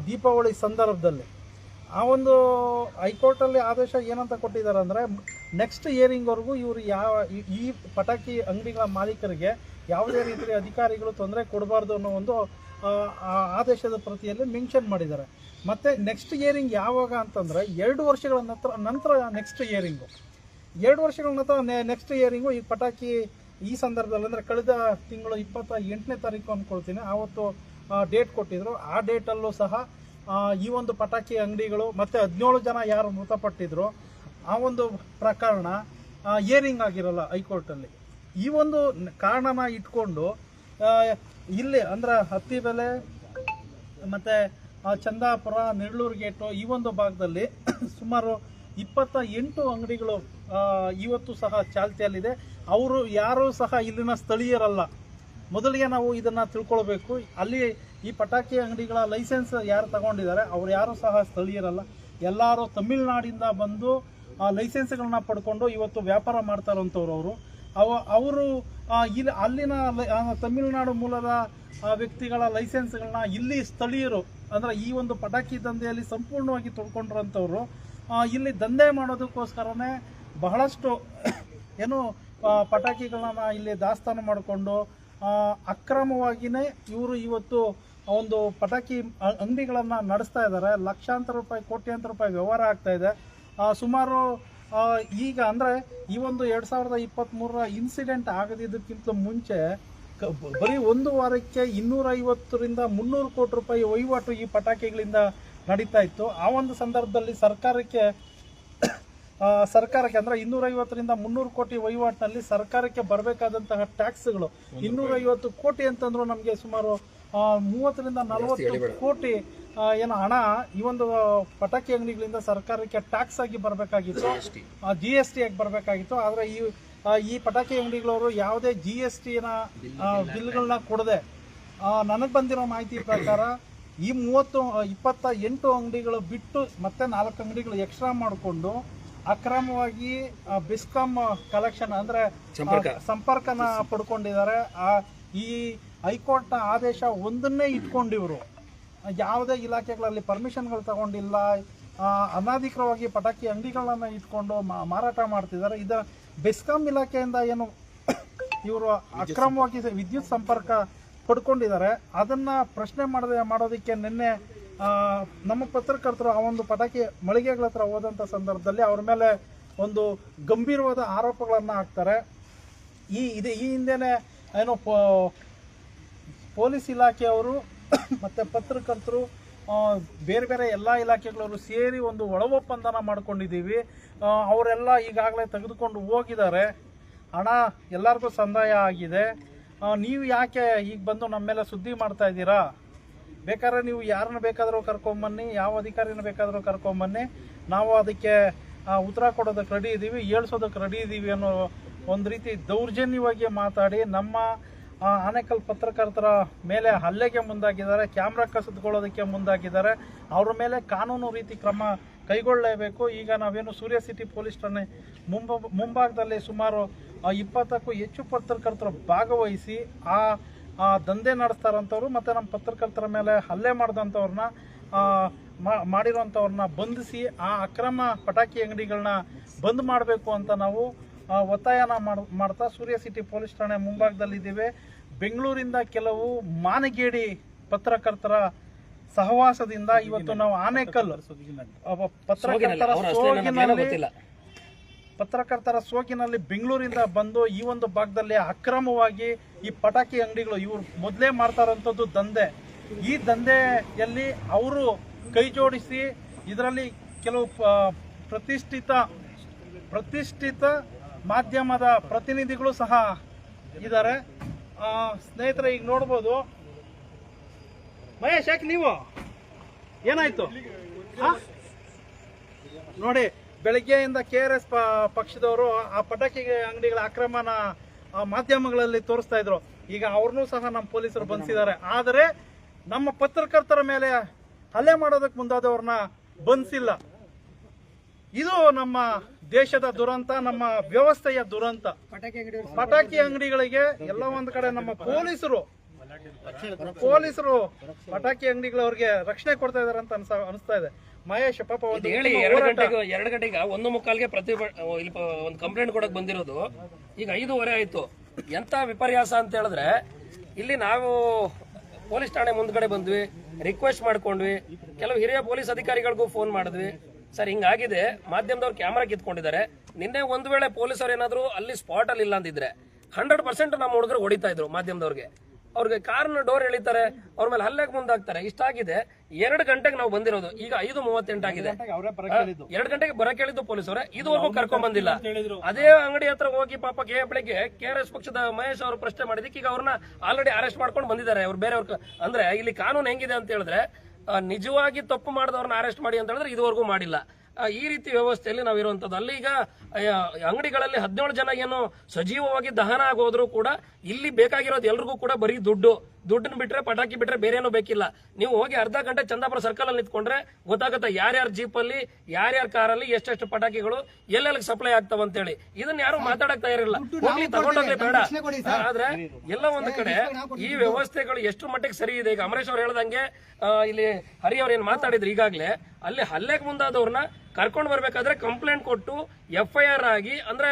Speaker 4: ದೀಪಾವಳಿ ಸಂದರ್ಭದಲ್ಲಿ. ಆ ಒಂದು ಹೈಕೋರ್ಟಲ್ಲಿ ಆದೇಶ ಏನಂತ ಕೊಟ್ಟಿದ್ದಾರೆ ಅಂದರೆ ನೆಕ್ಸ್ಟ್ ಇಯರಿಂಗ್ವರೆಗೂ ಇವರು ಯಾವ ಈ- ಪಟಾಕಿ ಅಂಗಡಿಗಳ ಮಾಲೀಕರಿಗೆ ಯಾವುದೇ ರೀತಿಯ ಅಧಿಕಾರಿಗಳು ತೊಂದರೆ ಕೊಡಬಾರ್ದು ಅನ್ನೋ ಒಂದು ಆದೇಶದ ಪ್ರತಿಯಲ್ಲಿ ಮೆನ್ಷನ್ ಮಾಡಿದ್ದಾರೆ. ಮತ್ತು ನೆಕ್ಸ್ಟ್ ಇಯರಿಂಗ್ ಯಾವಾಗ ಅಂತಂದರೆ ಎರಡು ವರ್ಷಗಳ ನಂತರ ನಂತರ ನೆಕ್ಸ್ಟ್ ಇಯರಿಂಗು ಎರಡು ವರ್ಷಗಳ ನಂತರ ನೆಕ್ಸ್ಟ್ ಇಯರಿಂಗು ಈ ಪಟಾಕಿ ಈ ಸಂದರ್ಭದಲ್ಲಿ ಅಂದರೆ ಕಳೆದ ತಿಂಗಳು ಇಪ್ಪತ್ತ ಎಂಟನೇ ತಾರೀಕು ಅಂದ್ಕೊಳ್ತೀನಿ. ಆವತ್ತು ಡೇಟ್ ಕೊಟ್ಟಿದ್ರು. ಆ ಡೇಟಲ್ಲೂ ಸಹ ಈ ಒಂದು ಪಟಾಕಿ ಅಂಗಡಿಗಳು ಮತ್ತು ಹದಿನೇಳು ಜನ ಯಾರು ಮೃತಪಟ್ಟಿದ್ರು. ಆ ಒಂದು ಪ್ರಕರಣ ಏರಿಂಗ್ ಆಗಿರಲ್ಲ ಹೈಕೋರ್ಟಲ್ಲಿ. ಈ ಒಂದು ಕಾರಣನ ಇಟ್ಕೊಂಡು ಇಲ್ಲಿ ಅಂದ್ರೆ ಹತ್ತಿ ಬೆಲೆ ಮತ್ತು ಚಂದಾಪುರ, ನೆಳ್ಳೂರು ಗೇಟು ಈ ಒಂದು ಭಾಗದಲ್ಲಿ ಸುಮಾರು ಇಪ್ಪತ್ತ ಎಂಟು ಅಂಗಡಿಗಳು ಇವತ್ತು ಸಹ ಚಾಲ್ತಿಯಲ್ಲಿದೆ. ಅವರು ಯಾರೂ ಸಹ ಇಲ್ಲಿನ ಸ್ಥಳೀಯರಲ್ಲ. ಮೊದಲಿಗೆ ನಾವು ಇದನ್ನು ತಿಳ್ಕೊಳ್ಬೇಕು. ಅಲ್ಲಿ ಈ ಪಟಾಕಿ ಅಂಗಡಿಗಳ ಲೈಸೆನ್ಸ್ ಯಾರು ತಗೊಂಡಿದ್ದಾರೆ, ಅವ್ರು ಯಾರೂ ಸಹ ಸ್ಥಳೀಯರಲ್ಲ. ಎಲ್ಲರೂ ತಮಿಳ್ನಾಡಿಂದ ಬಂದು ಆ ಲೈಸೆನ್ಸ್ಗಳನ್ನ ಪಡ್ಕೊಂಡು ಇವತ್ತು ವ್ಯಾಪಾರ ಮಾಡ್ತಾ ಇರೋಂಥವ್ರು ಅವರು. ಅವ, ಅವರು ಇಲ್ಲಿ ಅಲ್ಲಿನ ತಮಿಳುನಾಡು ಮೂಲದ ವ್ಯಕ್ತಿಗಳ ಲೈಸೆನ್ಸ್ಗಳನ್ನ ಇಲ್ಲಿ ಸ್ಥಳೀಯರು, ಅಂದ್ರೆ ಈ ಒಂದು ಪಟಾಕಿ ದಂಧೆಯಲ್ಲಿ ಸಂಪೂರ್ಣವಾಗಿ ತೊಡ್ಕೊಂಡಿರೋಂಥವ್ರು ಇಲ್ಲಿ ದಂಧೆ ಮಾಡೋದಕ್ಕೋಸ್ಕರನೇ ಬಹಳಷ್ಟು ಏನು ಪಟಾಕಿಗಳನ್ನ ಇಲ್ಲಿ ದಾಸ್ತಾನು ಮಾಡಿಕೊಂಡು ಅಕ್ರಮವಾಗಿಯೇ ಇವರು ಇವತ್ತು ಒಂದು ಪಟಾಕಿ ಅಂಗಡಿಗಳನ್ನು ನಡೆಸ್ತಾ ಇದ್ದಾರೆ. ಲಕ್ಷಾಂತರ ರೂಪಾಯಿ, ಕೋಟ್ಯಾಂತರ ರೂಪಾಯಿ ವ್ಯವಹಾರ ಆಗ್ತಾ ಇದೆ. ಸುಮಾರು ಈಗ ಅಂದರೆ ಈ ಒಂದು ಎರಡು ಸಾವಿರದ ಇಪ್ಪತ್ತ್ಮೂರರ ಇನ್ಸಿಡೆಂಟ್ ಆಗದಿದ್ದಕ್ಕಿಂತ ಮುಂಚೆ ಬರೀ ಒಂದು ವಾರಕ್ಕೆ ಇನ್ನೂರೈವತ್ತರಿಂದ ಮುನ್ನೂರು ಕೋಟಿ ರೂಪಾಯಿ ವಹಿವಾಟು ಈ ಪಟಾಕಿಗಳಿಂದ ನಡೀತಾ ಇತ್ತು. ಆ ಒಂದು ಸಂದರ್ಭದಲ್ಲಿ ಸರ್ಕಾರಕ್ಕೆ ಸರ್ಕಾರಕ್ಕೆ ಅಂದರೆ ಇನ್ನೂರೈವತ್ತರಿಂದ ಮುನ್ನೂರು ಕೋಟಿ ವಹಿವಾಟಿನಲ್ಲಿ ಸರ್ಕಾರಕ್ಕೆ ಬರಬೇಕಾದಂತಹ ಟ್ಯಾಕ್ಸ್ಗಳು ಇನ್ನೂರೈವತ್ತು ಕೋಟಿ ಅಂತಂದ್ರೂ ನಮಗೆ ಸುಮಾರು ಮೂವತ್ತರಿಂದ ನಲವತ್ತು ಕೋಟಿ ಏನು ಹಣ ಈ ಒಂದು ಪಟಾಕಿ ಅಂಗಡಿಗಳಿಂದ ಸರ್ಕಾರಕ್ಕೆ ಟ್ಯಾಕ್ಸ್ ಆಗಿ ಬರಬೇಕಾಗಿತ್ತು. ಜಿ ಎಸ್ ಟಿ ಆಗಿ ಬರಬೇಕಾಗಿತ್ತು. ಆದರೆ ಈ ಈ ಪಟಾಕಿ ಅಂಗಡಿಗಳವರು ಯಾವುದೇ ಜಿ ಎಸ್ ಟಿನ ಬಿಲ್ಗಳನ್ನ ಕೊಡದೆ ನನಗೆ ಬಂದಿರೋ ಮಾಹಿತಿ ಪ್ರಕಾರ ಈ ಮೂವತ್ತು ಇಪ್ಪತ್ತ ಎಂಟು ಅಂಗಡಿಗಳು ಬಿಟ್ಟು ಮತ್ತೆ ನಾಲ್ಕು ಅಂಗಡಿಗಳು ಎಕ್ಸ್ಟ್ರಾ ಮಾಡಿಕೊಂಡು ಅಕ್ರಮವಾಗಿ ಬಿಸ್ಕಾಂ ಕಲೆಕ್ಷನ್ ಅಂದ್ರೆ ಸಂಪರ್ಕನ ಪಡ್ಕೊಂಡಿದ್ದಾರೆ. ಆ ಈ ಹೈಕೋರ್ಟ್ನ ಆದೇಶ ಒಂದನ್ನೇ ಇಟ್ಕೊಂಡಿವರು ಯಾವುದೇ ಇಲಾಖೆಗಳಲ್ಲಿ ಪರ್ಮಿಷನ್ಗಳು ತಗೊಂಡಿಲ್ಲ. ಅನಾಧಿಕೃತವಾಗಿ ಪಟಾಕಿ ಅಂಗಡಿಗಳನ್ನು ಇಟ್ಕೊಂಡು ಮಾರಾಟ ಮಾಡ್ತಿದ್ದಾರೆ. ಇದರ ಬೆಸ್ಕಾಂ ಇಲಾಖೆಯಿಂದ ಏನು ಇವರು ಅಕ್ರಮವಾಗಿ ವಿದ್ಯುತ್ ಸಂಪರ್ಕ ಪಡ್ಕೊಂಡಿದ್ದಾರೆ. ಅದನ್ನ ಪ್ರಶ್ನೆ ಮಾಡದೆ ಮಾಡೋದಕ್ಕೆ ನಿನ್ನೆ ನಮ್ಮ ಪತ್ರಕರ್ತರು ಆ ಒಂದು ಪಟಾಕಿ ಮಳಿಗೆಗಳ ಹತ್ರ ಹೋದಂಥ ಸಂದರ್ಭದಲ್ಲಿ ಅವ್ರ ಮೇಲೆ ಒಂದು ಗಂಭೀರವಾದ ಆರೋಪಗಳನ್ನು ಹಾಕ್ತಾರೆ. ಈ ಇದೆ ಈ ಹಿಂದೆನೆ ಏನೋ ಪೊ- ಪೊಲೀಸ್ ಇಲಾಖೆಯವರು ಮತ್ತು ಪತ್ರಕರ್ತರು ಬೇರೆ ಬೇರೆ ಎಲ್ಲ ಇಲಾಖೆಗಳವರು ಸೇರಿ ಒಂದು ಒಳ ಒಪ್ಪಂದನ ಮಾಡ್ಕೊಂಡಿದ್ದೀವಿ ಅವರೆಲ್ಲ ಈಗಾಗಲೇ ತೆಗೆದುಕೊಂಡು ಹೋಗಿದ್ದಾರೆ. ಹಣ ಎಲ್ಲರಿಗೂ ಸಂದಾಯ ಆಗಿದೆ. ನೀವು ಯಾಕೆ ಈಗ ಬಂದು ನಮ್ಮ ಸುದ್ದಿ ಮಾಡ್ತಾ ಇದ್ದೀರಾ? ಬೇಕಾದ್ರೆ ನೀವು ಯಾರನ್ನ ಬೇಕಾದರೂ ಕರ್ಕೊಂಬನ್ನಿ, ಯಾವ ಅಧಿಕಾರಿನ ಬೇಕಾದರೂ ಕರ್ಕೊಂಬನ್ನಿ. ನಾವು ಅದಕ್ಕೆ ಉತ್ತರ ಕೊಡೋದಕ್ಕೆ ರೆಡಿ ಇದ್ದೀವಿ ಏಳ್ಸೋದಕ್ಕೆ ರೆಡಿ ಇದ್ದೀವಿ ಅನ್ನೋ ಒಂದು ರೀತಿ ದೌರ್ಜನ್ಯವಾಗಿ ಮಾತಾಡಿ ನಮ್ಮ ಆನೇಕಲ್ ಪತ್ರಕರ್ತರ ಮೇಲೆ ಹಲ್ಲೆಗೆ ಮುಂದಾಗಿದ್ದಾರೆ, ಕ್ಯಾಮ್ರಾ ಕಸಿದುಕೊಳ್ಳೋದಕ್ಕೆ ಮುಂದಾಗಿದ್ದಾರೆ. ಅವರ ಮೇಲೆ ಕಾನೂನು ರೀತಿ ಕ್ರಮ ಕೈಗೊಳ್ಳಲೇಬೇಕು. ಈಗ ನಾವೇನು ಸೂರ್ಯ ಸಿಟಿ ಪೊಲೀಸ್ ಠಾಣೆ ಮುಂಬ, ಮುಂಭಾಗದಲ್ಲಿ ಸುಮಾರು ಇಪ್ಪತ್ತಕ್ಕೂ ಹೆಚ್ಚು ಪತ್ರಕರ್ತರು ಭಾಗವಹಿಸಿ ಆ ದಂಧೆ ನಡೆಸ್ತಾರಂಥವ್ರು ಮತ್ತು ನಮ್ಮ ಪತ್ರಕರ್ತರ ಮೇಲೆ ಹಲ್ಲೆ ಮಾಡಿದಂಥವ್ರನ್ನ ಮಾಡಿರೋಂಥವ್ರನ್ನ ಬಂಧಿಸಿ ಆ ಅಕ್ರಮ ಪಟಾಕಿ ಅಂಗಡಿಗಳನ್ನ ಬಂದ್ ಮಾಡಬೇಕು ಅಂತ ನಾವು ಒತ್ತಾಯನ ಮಾಡ್- ಮಾಡ್ತಾ ಸೂರ್ಯ ಸಿಟಿ ಪೊಲೀಸ್ ಠಾಣೆ ಮುಂಭಾಗದಲ್ಲಿದ್ದೇವೆ. ಬೆಂಗಳೂರಿಂದ ಕೆಲವು ಮಾನಗೇಡಿ ಪತ್ರಕರ್ತರ ಸಹವಾಸದಿಂದ ಇವತ್ತು ನಾವು ಆನೇಕಲ್ ಪತ್ರಕರ್ತರ ಸೋಗಿನಲ್ಲಿ. ಪತ್ರಕರ್ತರ ಸೋಗಿನಲ್ಲಿ. ಬೆಂಗಳೂರಿಂದ ಬಂದು ಈ ಒಂದು ಭಾಗದಲ್ಲಿ ಅಕ್ರಮವಾಗಿ ಈ ಪಟಾಕಿ ಅಂಗಡಿಗಳು ಇವರು ಮೊದಲೇ ಮಾಡ್ತಾ ಇರೋಂಥದ್ದು ದಂಧೆ. ಈ ದಂಧೆಯಲ್ಲಿ ಅವರು ಕೈ ಜೋಡಿಸಿ ಇದರಲ್ಲಿ ಕೆಲವು ಪ್ರತಿಷ್ಠಿತ ಪ್ರತಿಷ್ಠಿತ ಮಾಧ್ಯಮದ ಪ್ರತಿನಿಧಿಗಳು ಸಹ ಇದ್ದಾರೆ. ಸ್ನೇಹಿತರೆ, ಈಗ ನೋಡ್ಬೋದು. ಮಹೇಶ್, ಯಾಕೆ ನೀವು? ಏನಾಯ್ತು? ನೋಡಿ, ಬೆಳಗ್ಗೆಯಿಂದ ಕೆ ಆರ್ ಎಸ್ ಪಕ್ಷದವರು ಆ ಪಟಾಕಿ ಅಂಗಡಿಗಳ ಅಕ್ರಮನ ಮಾಧ್ಯಮಗಳಲ್ಲಿ ತೋರಿಸ್ತಾ ಇದ್ರು. ಈಗ ಅವ್ರನ್ನೂ ಸಹ ನಮ್ಮ ಪೊಲೀಸರು ಬಂಧಿಸಿದ್ದಾರೆ. ಆದರೆ, ನಮ್ಮ ಪತ್ರಕರ್ತರ ಮೇಲೆ ಹಲ್ಲೆ ಮಾಡೋದಕ್ಕೆ ಮುಂದಾದವ್ರನ್ನ ಬಂಧಿಸಿಲ್ಲ. ಇದು ನಮ್ಮ ದೇಶದ ದುರಂತ ನಮ್ಮ ವ್ಯವಸ್ಥೆಯ ದುರಂತ. ಪಟಾಕಿ ಅಂಗಡಿಗಳಿಗೆ ಎಲ್ಲ ಒಂದ್ ಕಡೆ ನಮ್ಮ ಪೊಲೀಸರು ಪೊಲೀಸರು ಪಟಾಕಿ ಅಂಗಡಿಗಳವ್ರಿಗೆ ರಕ್ಷಣೆ ಕೊಡ್ತಾ ಇದಾರೆ ಅಂತ ಅನ್ಸ ಅನಿಸ್ತಾ ಇದೆ. ಮಹೇಶ್ ಪಾಪ ಒಂದು
Speaker 3: ಹೇಳಿ ಎರಡು. ಗಂಟೆಗೆ ಎರಡು ಗಂಟೆಗೆ ಒಂದು ಮುಕ್ಕಾಲ್ಗೆ ಪ್ರತಿ ಇಲ್ಲಿ ಒಂದು ಕಂಪ್ಲೇಂಟ್ ಕೊಡಕ್ ಬಂದಿರೋದು. ಈಗ ಐದೂವರೆ ಆಯ್ತು. ಎಂತ ವಿಪರ್ಯಾಸ ಅಂತ ಹೇಳಿದ್ರೆ ಇಲ್ಲಿ ನಾವು ಪೊಲೀಸ್ ಠಾಣೆ ಮುಂದ್ಗಡೆ ಬಂದ್ವಿ ರಿಕ್ವೆಸ್ಟ್ ಮಾಡ್ಕೊಂಡ್ವಿ. ಕೆಲವು ಹಿರಿಯ ಪೊಲೀಸ್ ಅಧಿಕಾರಿಗಳಿಗೂ ಫೋನ್ ಮಾಡಿದ್ವಿ. ಸರ್ ಹಿಂಗಾಗಿದೆ. ಮಾಧ್ಯಮದವ್ರು ಕ್ಯಾಮ್ರಾ ಕಿತ್ಕೊಂಡಿದ್ದಾರೆ. ನಿನ್ನೆ ಒಂದು ವೇಳೆ ಪೊಲೀಸರು ಏನಾದ್ರು ಅಲ್ಲಿ ಸ್ಪಾಟ್ ಅಲ್ಲಿ ಇಲ್ಲ ಅಂದಿದ್ರೆ ಹಂಡ್ರೆಡ್ ಪರ್ಸೆಂಟ್ ನಮ್ಮ ಹುಡುಗರು ಹೊಡಿತಾ ಇದ್ರು ಮಾಧ್ಯಮದವ್ರಿಗೆ. ಅವ್ರಿಗೆ ಕಾರ್ನ ಡೋರ್ ಎಳಿತಾರೆ ಅವ್ರ ಮೇಲೆ ಹಲ್ಲೆಗೆ ಮುಂದಾಗ್ತಾರೆ. ಇಷ್ಟಾಗಿದೆ. ಎರಡು ಗಂಟೆಗೆ ನಾವು ಬಂದಿರೋದು. ಈಗ ಐದು
Speaker 4: ಬರಕ್ಕೆ ಹೇಳಿದ್ದು.
Speaker 3: ಎರಡು ಗಂಟೆಗೆ ಬರ ಕೇಳಿದ್ದು ಪೊಲೀಸರೇ ಇದುವರೆಗೂ ಕರ್ಕೊಂಡ್ ಬಂದಿಲ್ಲ. ಅದೇ ಅಂಗಡಿ ಹತ್ರ ಹೋಗಿ ಪಾಪ ಕೆ ಬೆಳಿಗ್ಗೆ ಕೆ ಆರ್ ಎಸ್ ಪಕ್ಷದ ಮಹೇಶ್ ಅವರು ಪ್ರಶ್ನೆ ಮಾಡಿದಕ್ಕೆ ಈಗ ಅವ್ರನ್ನ ಆಲ್ರೆಡಿ ಅರೆಸ್ಟ್ ಮಾಡ್ಕೊಂಡು ಬಂದಿದ್ದಾರೆ. ಅವ್ರು ಬೇರೆಯವ್ರ ಅಂದ್ರೆ ಇಲ್ಲಿ ಕಾನೂನು ಹೆಂಗಿದೆ ಅಂತ ಹೇಳಿದ್ರೆ ನಿಜವಾಗಿ ತಪ್ಪು ಮಾಡಿದವ್ರನ್ನ ಅರೆಸ್ಟ್ ಮಾಡಿ ಅಂತ ಹೇಳಿದ್ರೆ ಇದುವರೆಗೂ ಮಾಡಿಲ್ಲ. ಈ ರೀತಿ ವ್ಯವಸ್ಥೆಯಲ್ಲಿ ನಾವು ಇರುವಂತದ್ದು ಅಲ್ಲಿ ಈಗ ಅಂಗಡಿಗಳಲ್ಲಿ ಹದಿನೇಳು ಜನ ಏನು ಸಜೀವವಾಗಿ ದಹನ ಆಗೋದ್ರು ಕೂಡ ಇಲ್ಲಿ ಬೇಕಾಗಿರೋದು ಎಲ್ರಿಗೂ ಕೂಡ ಬರೀ ದುಡ್ಡು. ದುಡ್ಡನ್ನ ಬಿಟ್ರೆ ಪಟಾಕಿ ಬಿಟ್ರೆ ಬೇರೆ ಏನೂ ಬೇಕಿಲ್ಲ. ನೀವು ಹೋಗಿ ಅರ್ಧ ಗಂಟೆ ಚಂದಾಪುರ ಸರ್ಕಲ್ ಅಲ್ಲಿ ನಿಂತ್ಕೊಂಡ್ರೆ ಗೊತ್ತಾಗುತ್ತೆ ಯಾರ್ಯಾರ ಜೀಪಲ್ಲಿ ಯಾರ್ಯಾರ ಕಾರಲ್ಲಿ ಎಷ್ಟೆಷ್ಟು ಪಟಾಕಿಗಳು ಎಲ್ಲೆಲ್ಲಿ ಸಪ್ಲೈ ಆಗ್ತಾವ ಅಂತೇಳಿ. ಇದನ್ನ ಯಾರು ಮಾತಾಡಕ್ ತಯಾರಿಲ್ಲ. ಹೋಗ್ಲಿ ತಗೊಂಡೋಗ್ಲಿ ಬೇಡ. ಆದ್ರೆ ಎಲ್ಲ ಒಂದ್ ಕಡೆ ಈ ವ್ಯವಸ್ಥೆಗಳು ಎಷ್ಟು ಮಟ್ಟಿಗೆ ಸರಿ ಇದೆ. ಈಗ ಅಮರೇಶ್ ಅವ್ರು ಹೇಳ್ದಂಗೆ ಇಲ್ಲಿ ಹರಿ ಅವ್ರು ಏನ್ ಮಾತಾಡಿದ್ರು ಈಗಾಗ್ಲೇ ಅಲ್ಲಿ ಹಲ್ಲೆಗೆ ಮುಂದಾದವ್ರನ್ನ ಕರ್ಕೊಂಡು ಬರ್ಬೇಕಾದ್ರೆ ಕಂಪ್ಲೇಂಟ್ ಕೊಟ್ಟು ಎಫ್ ಐ ಆರ್ ಆಗಿ ಅಂದ್ರೆ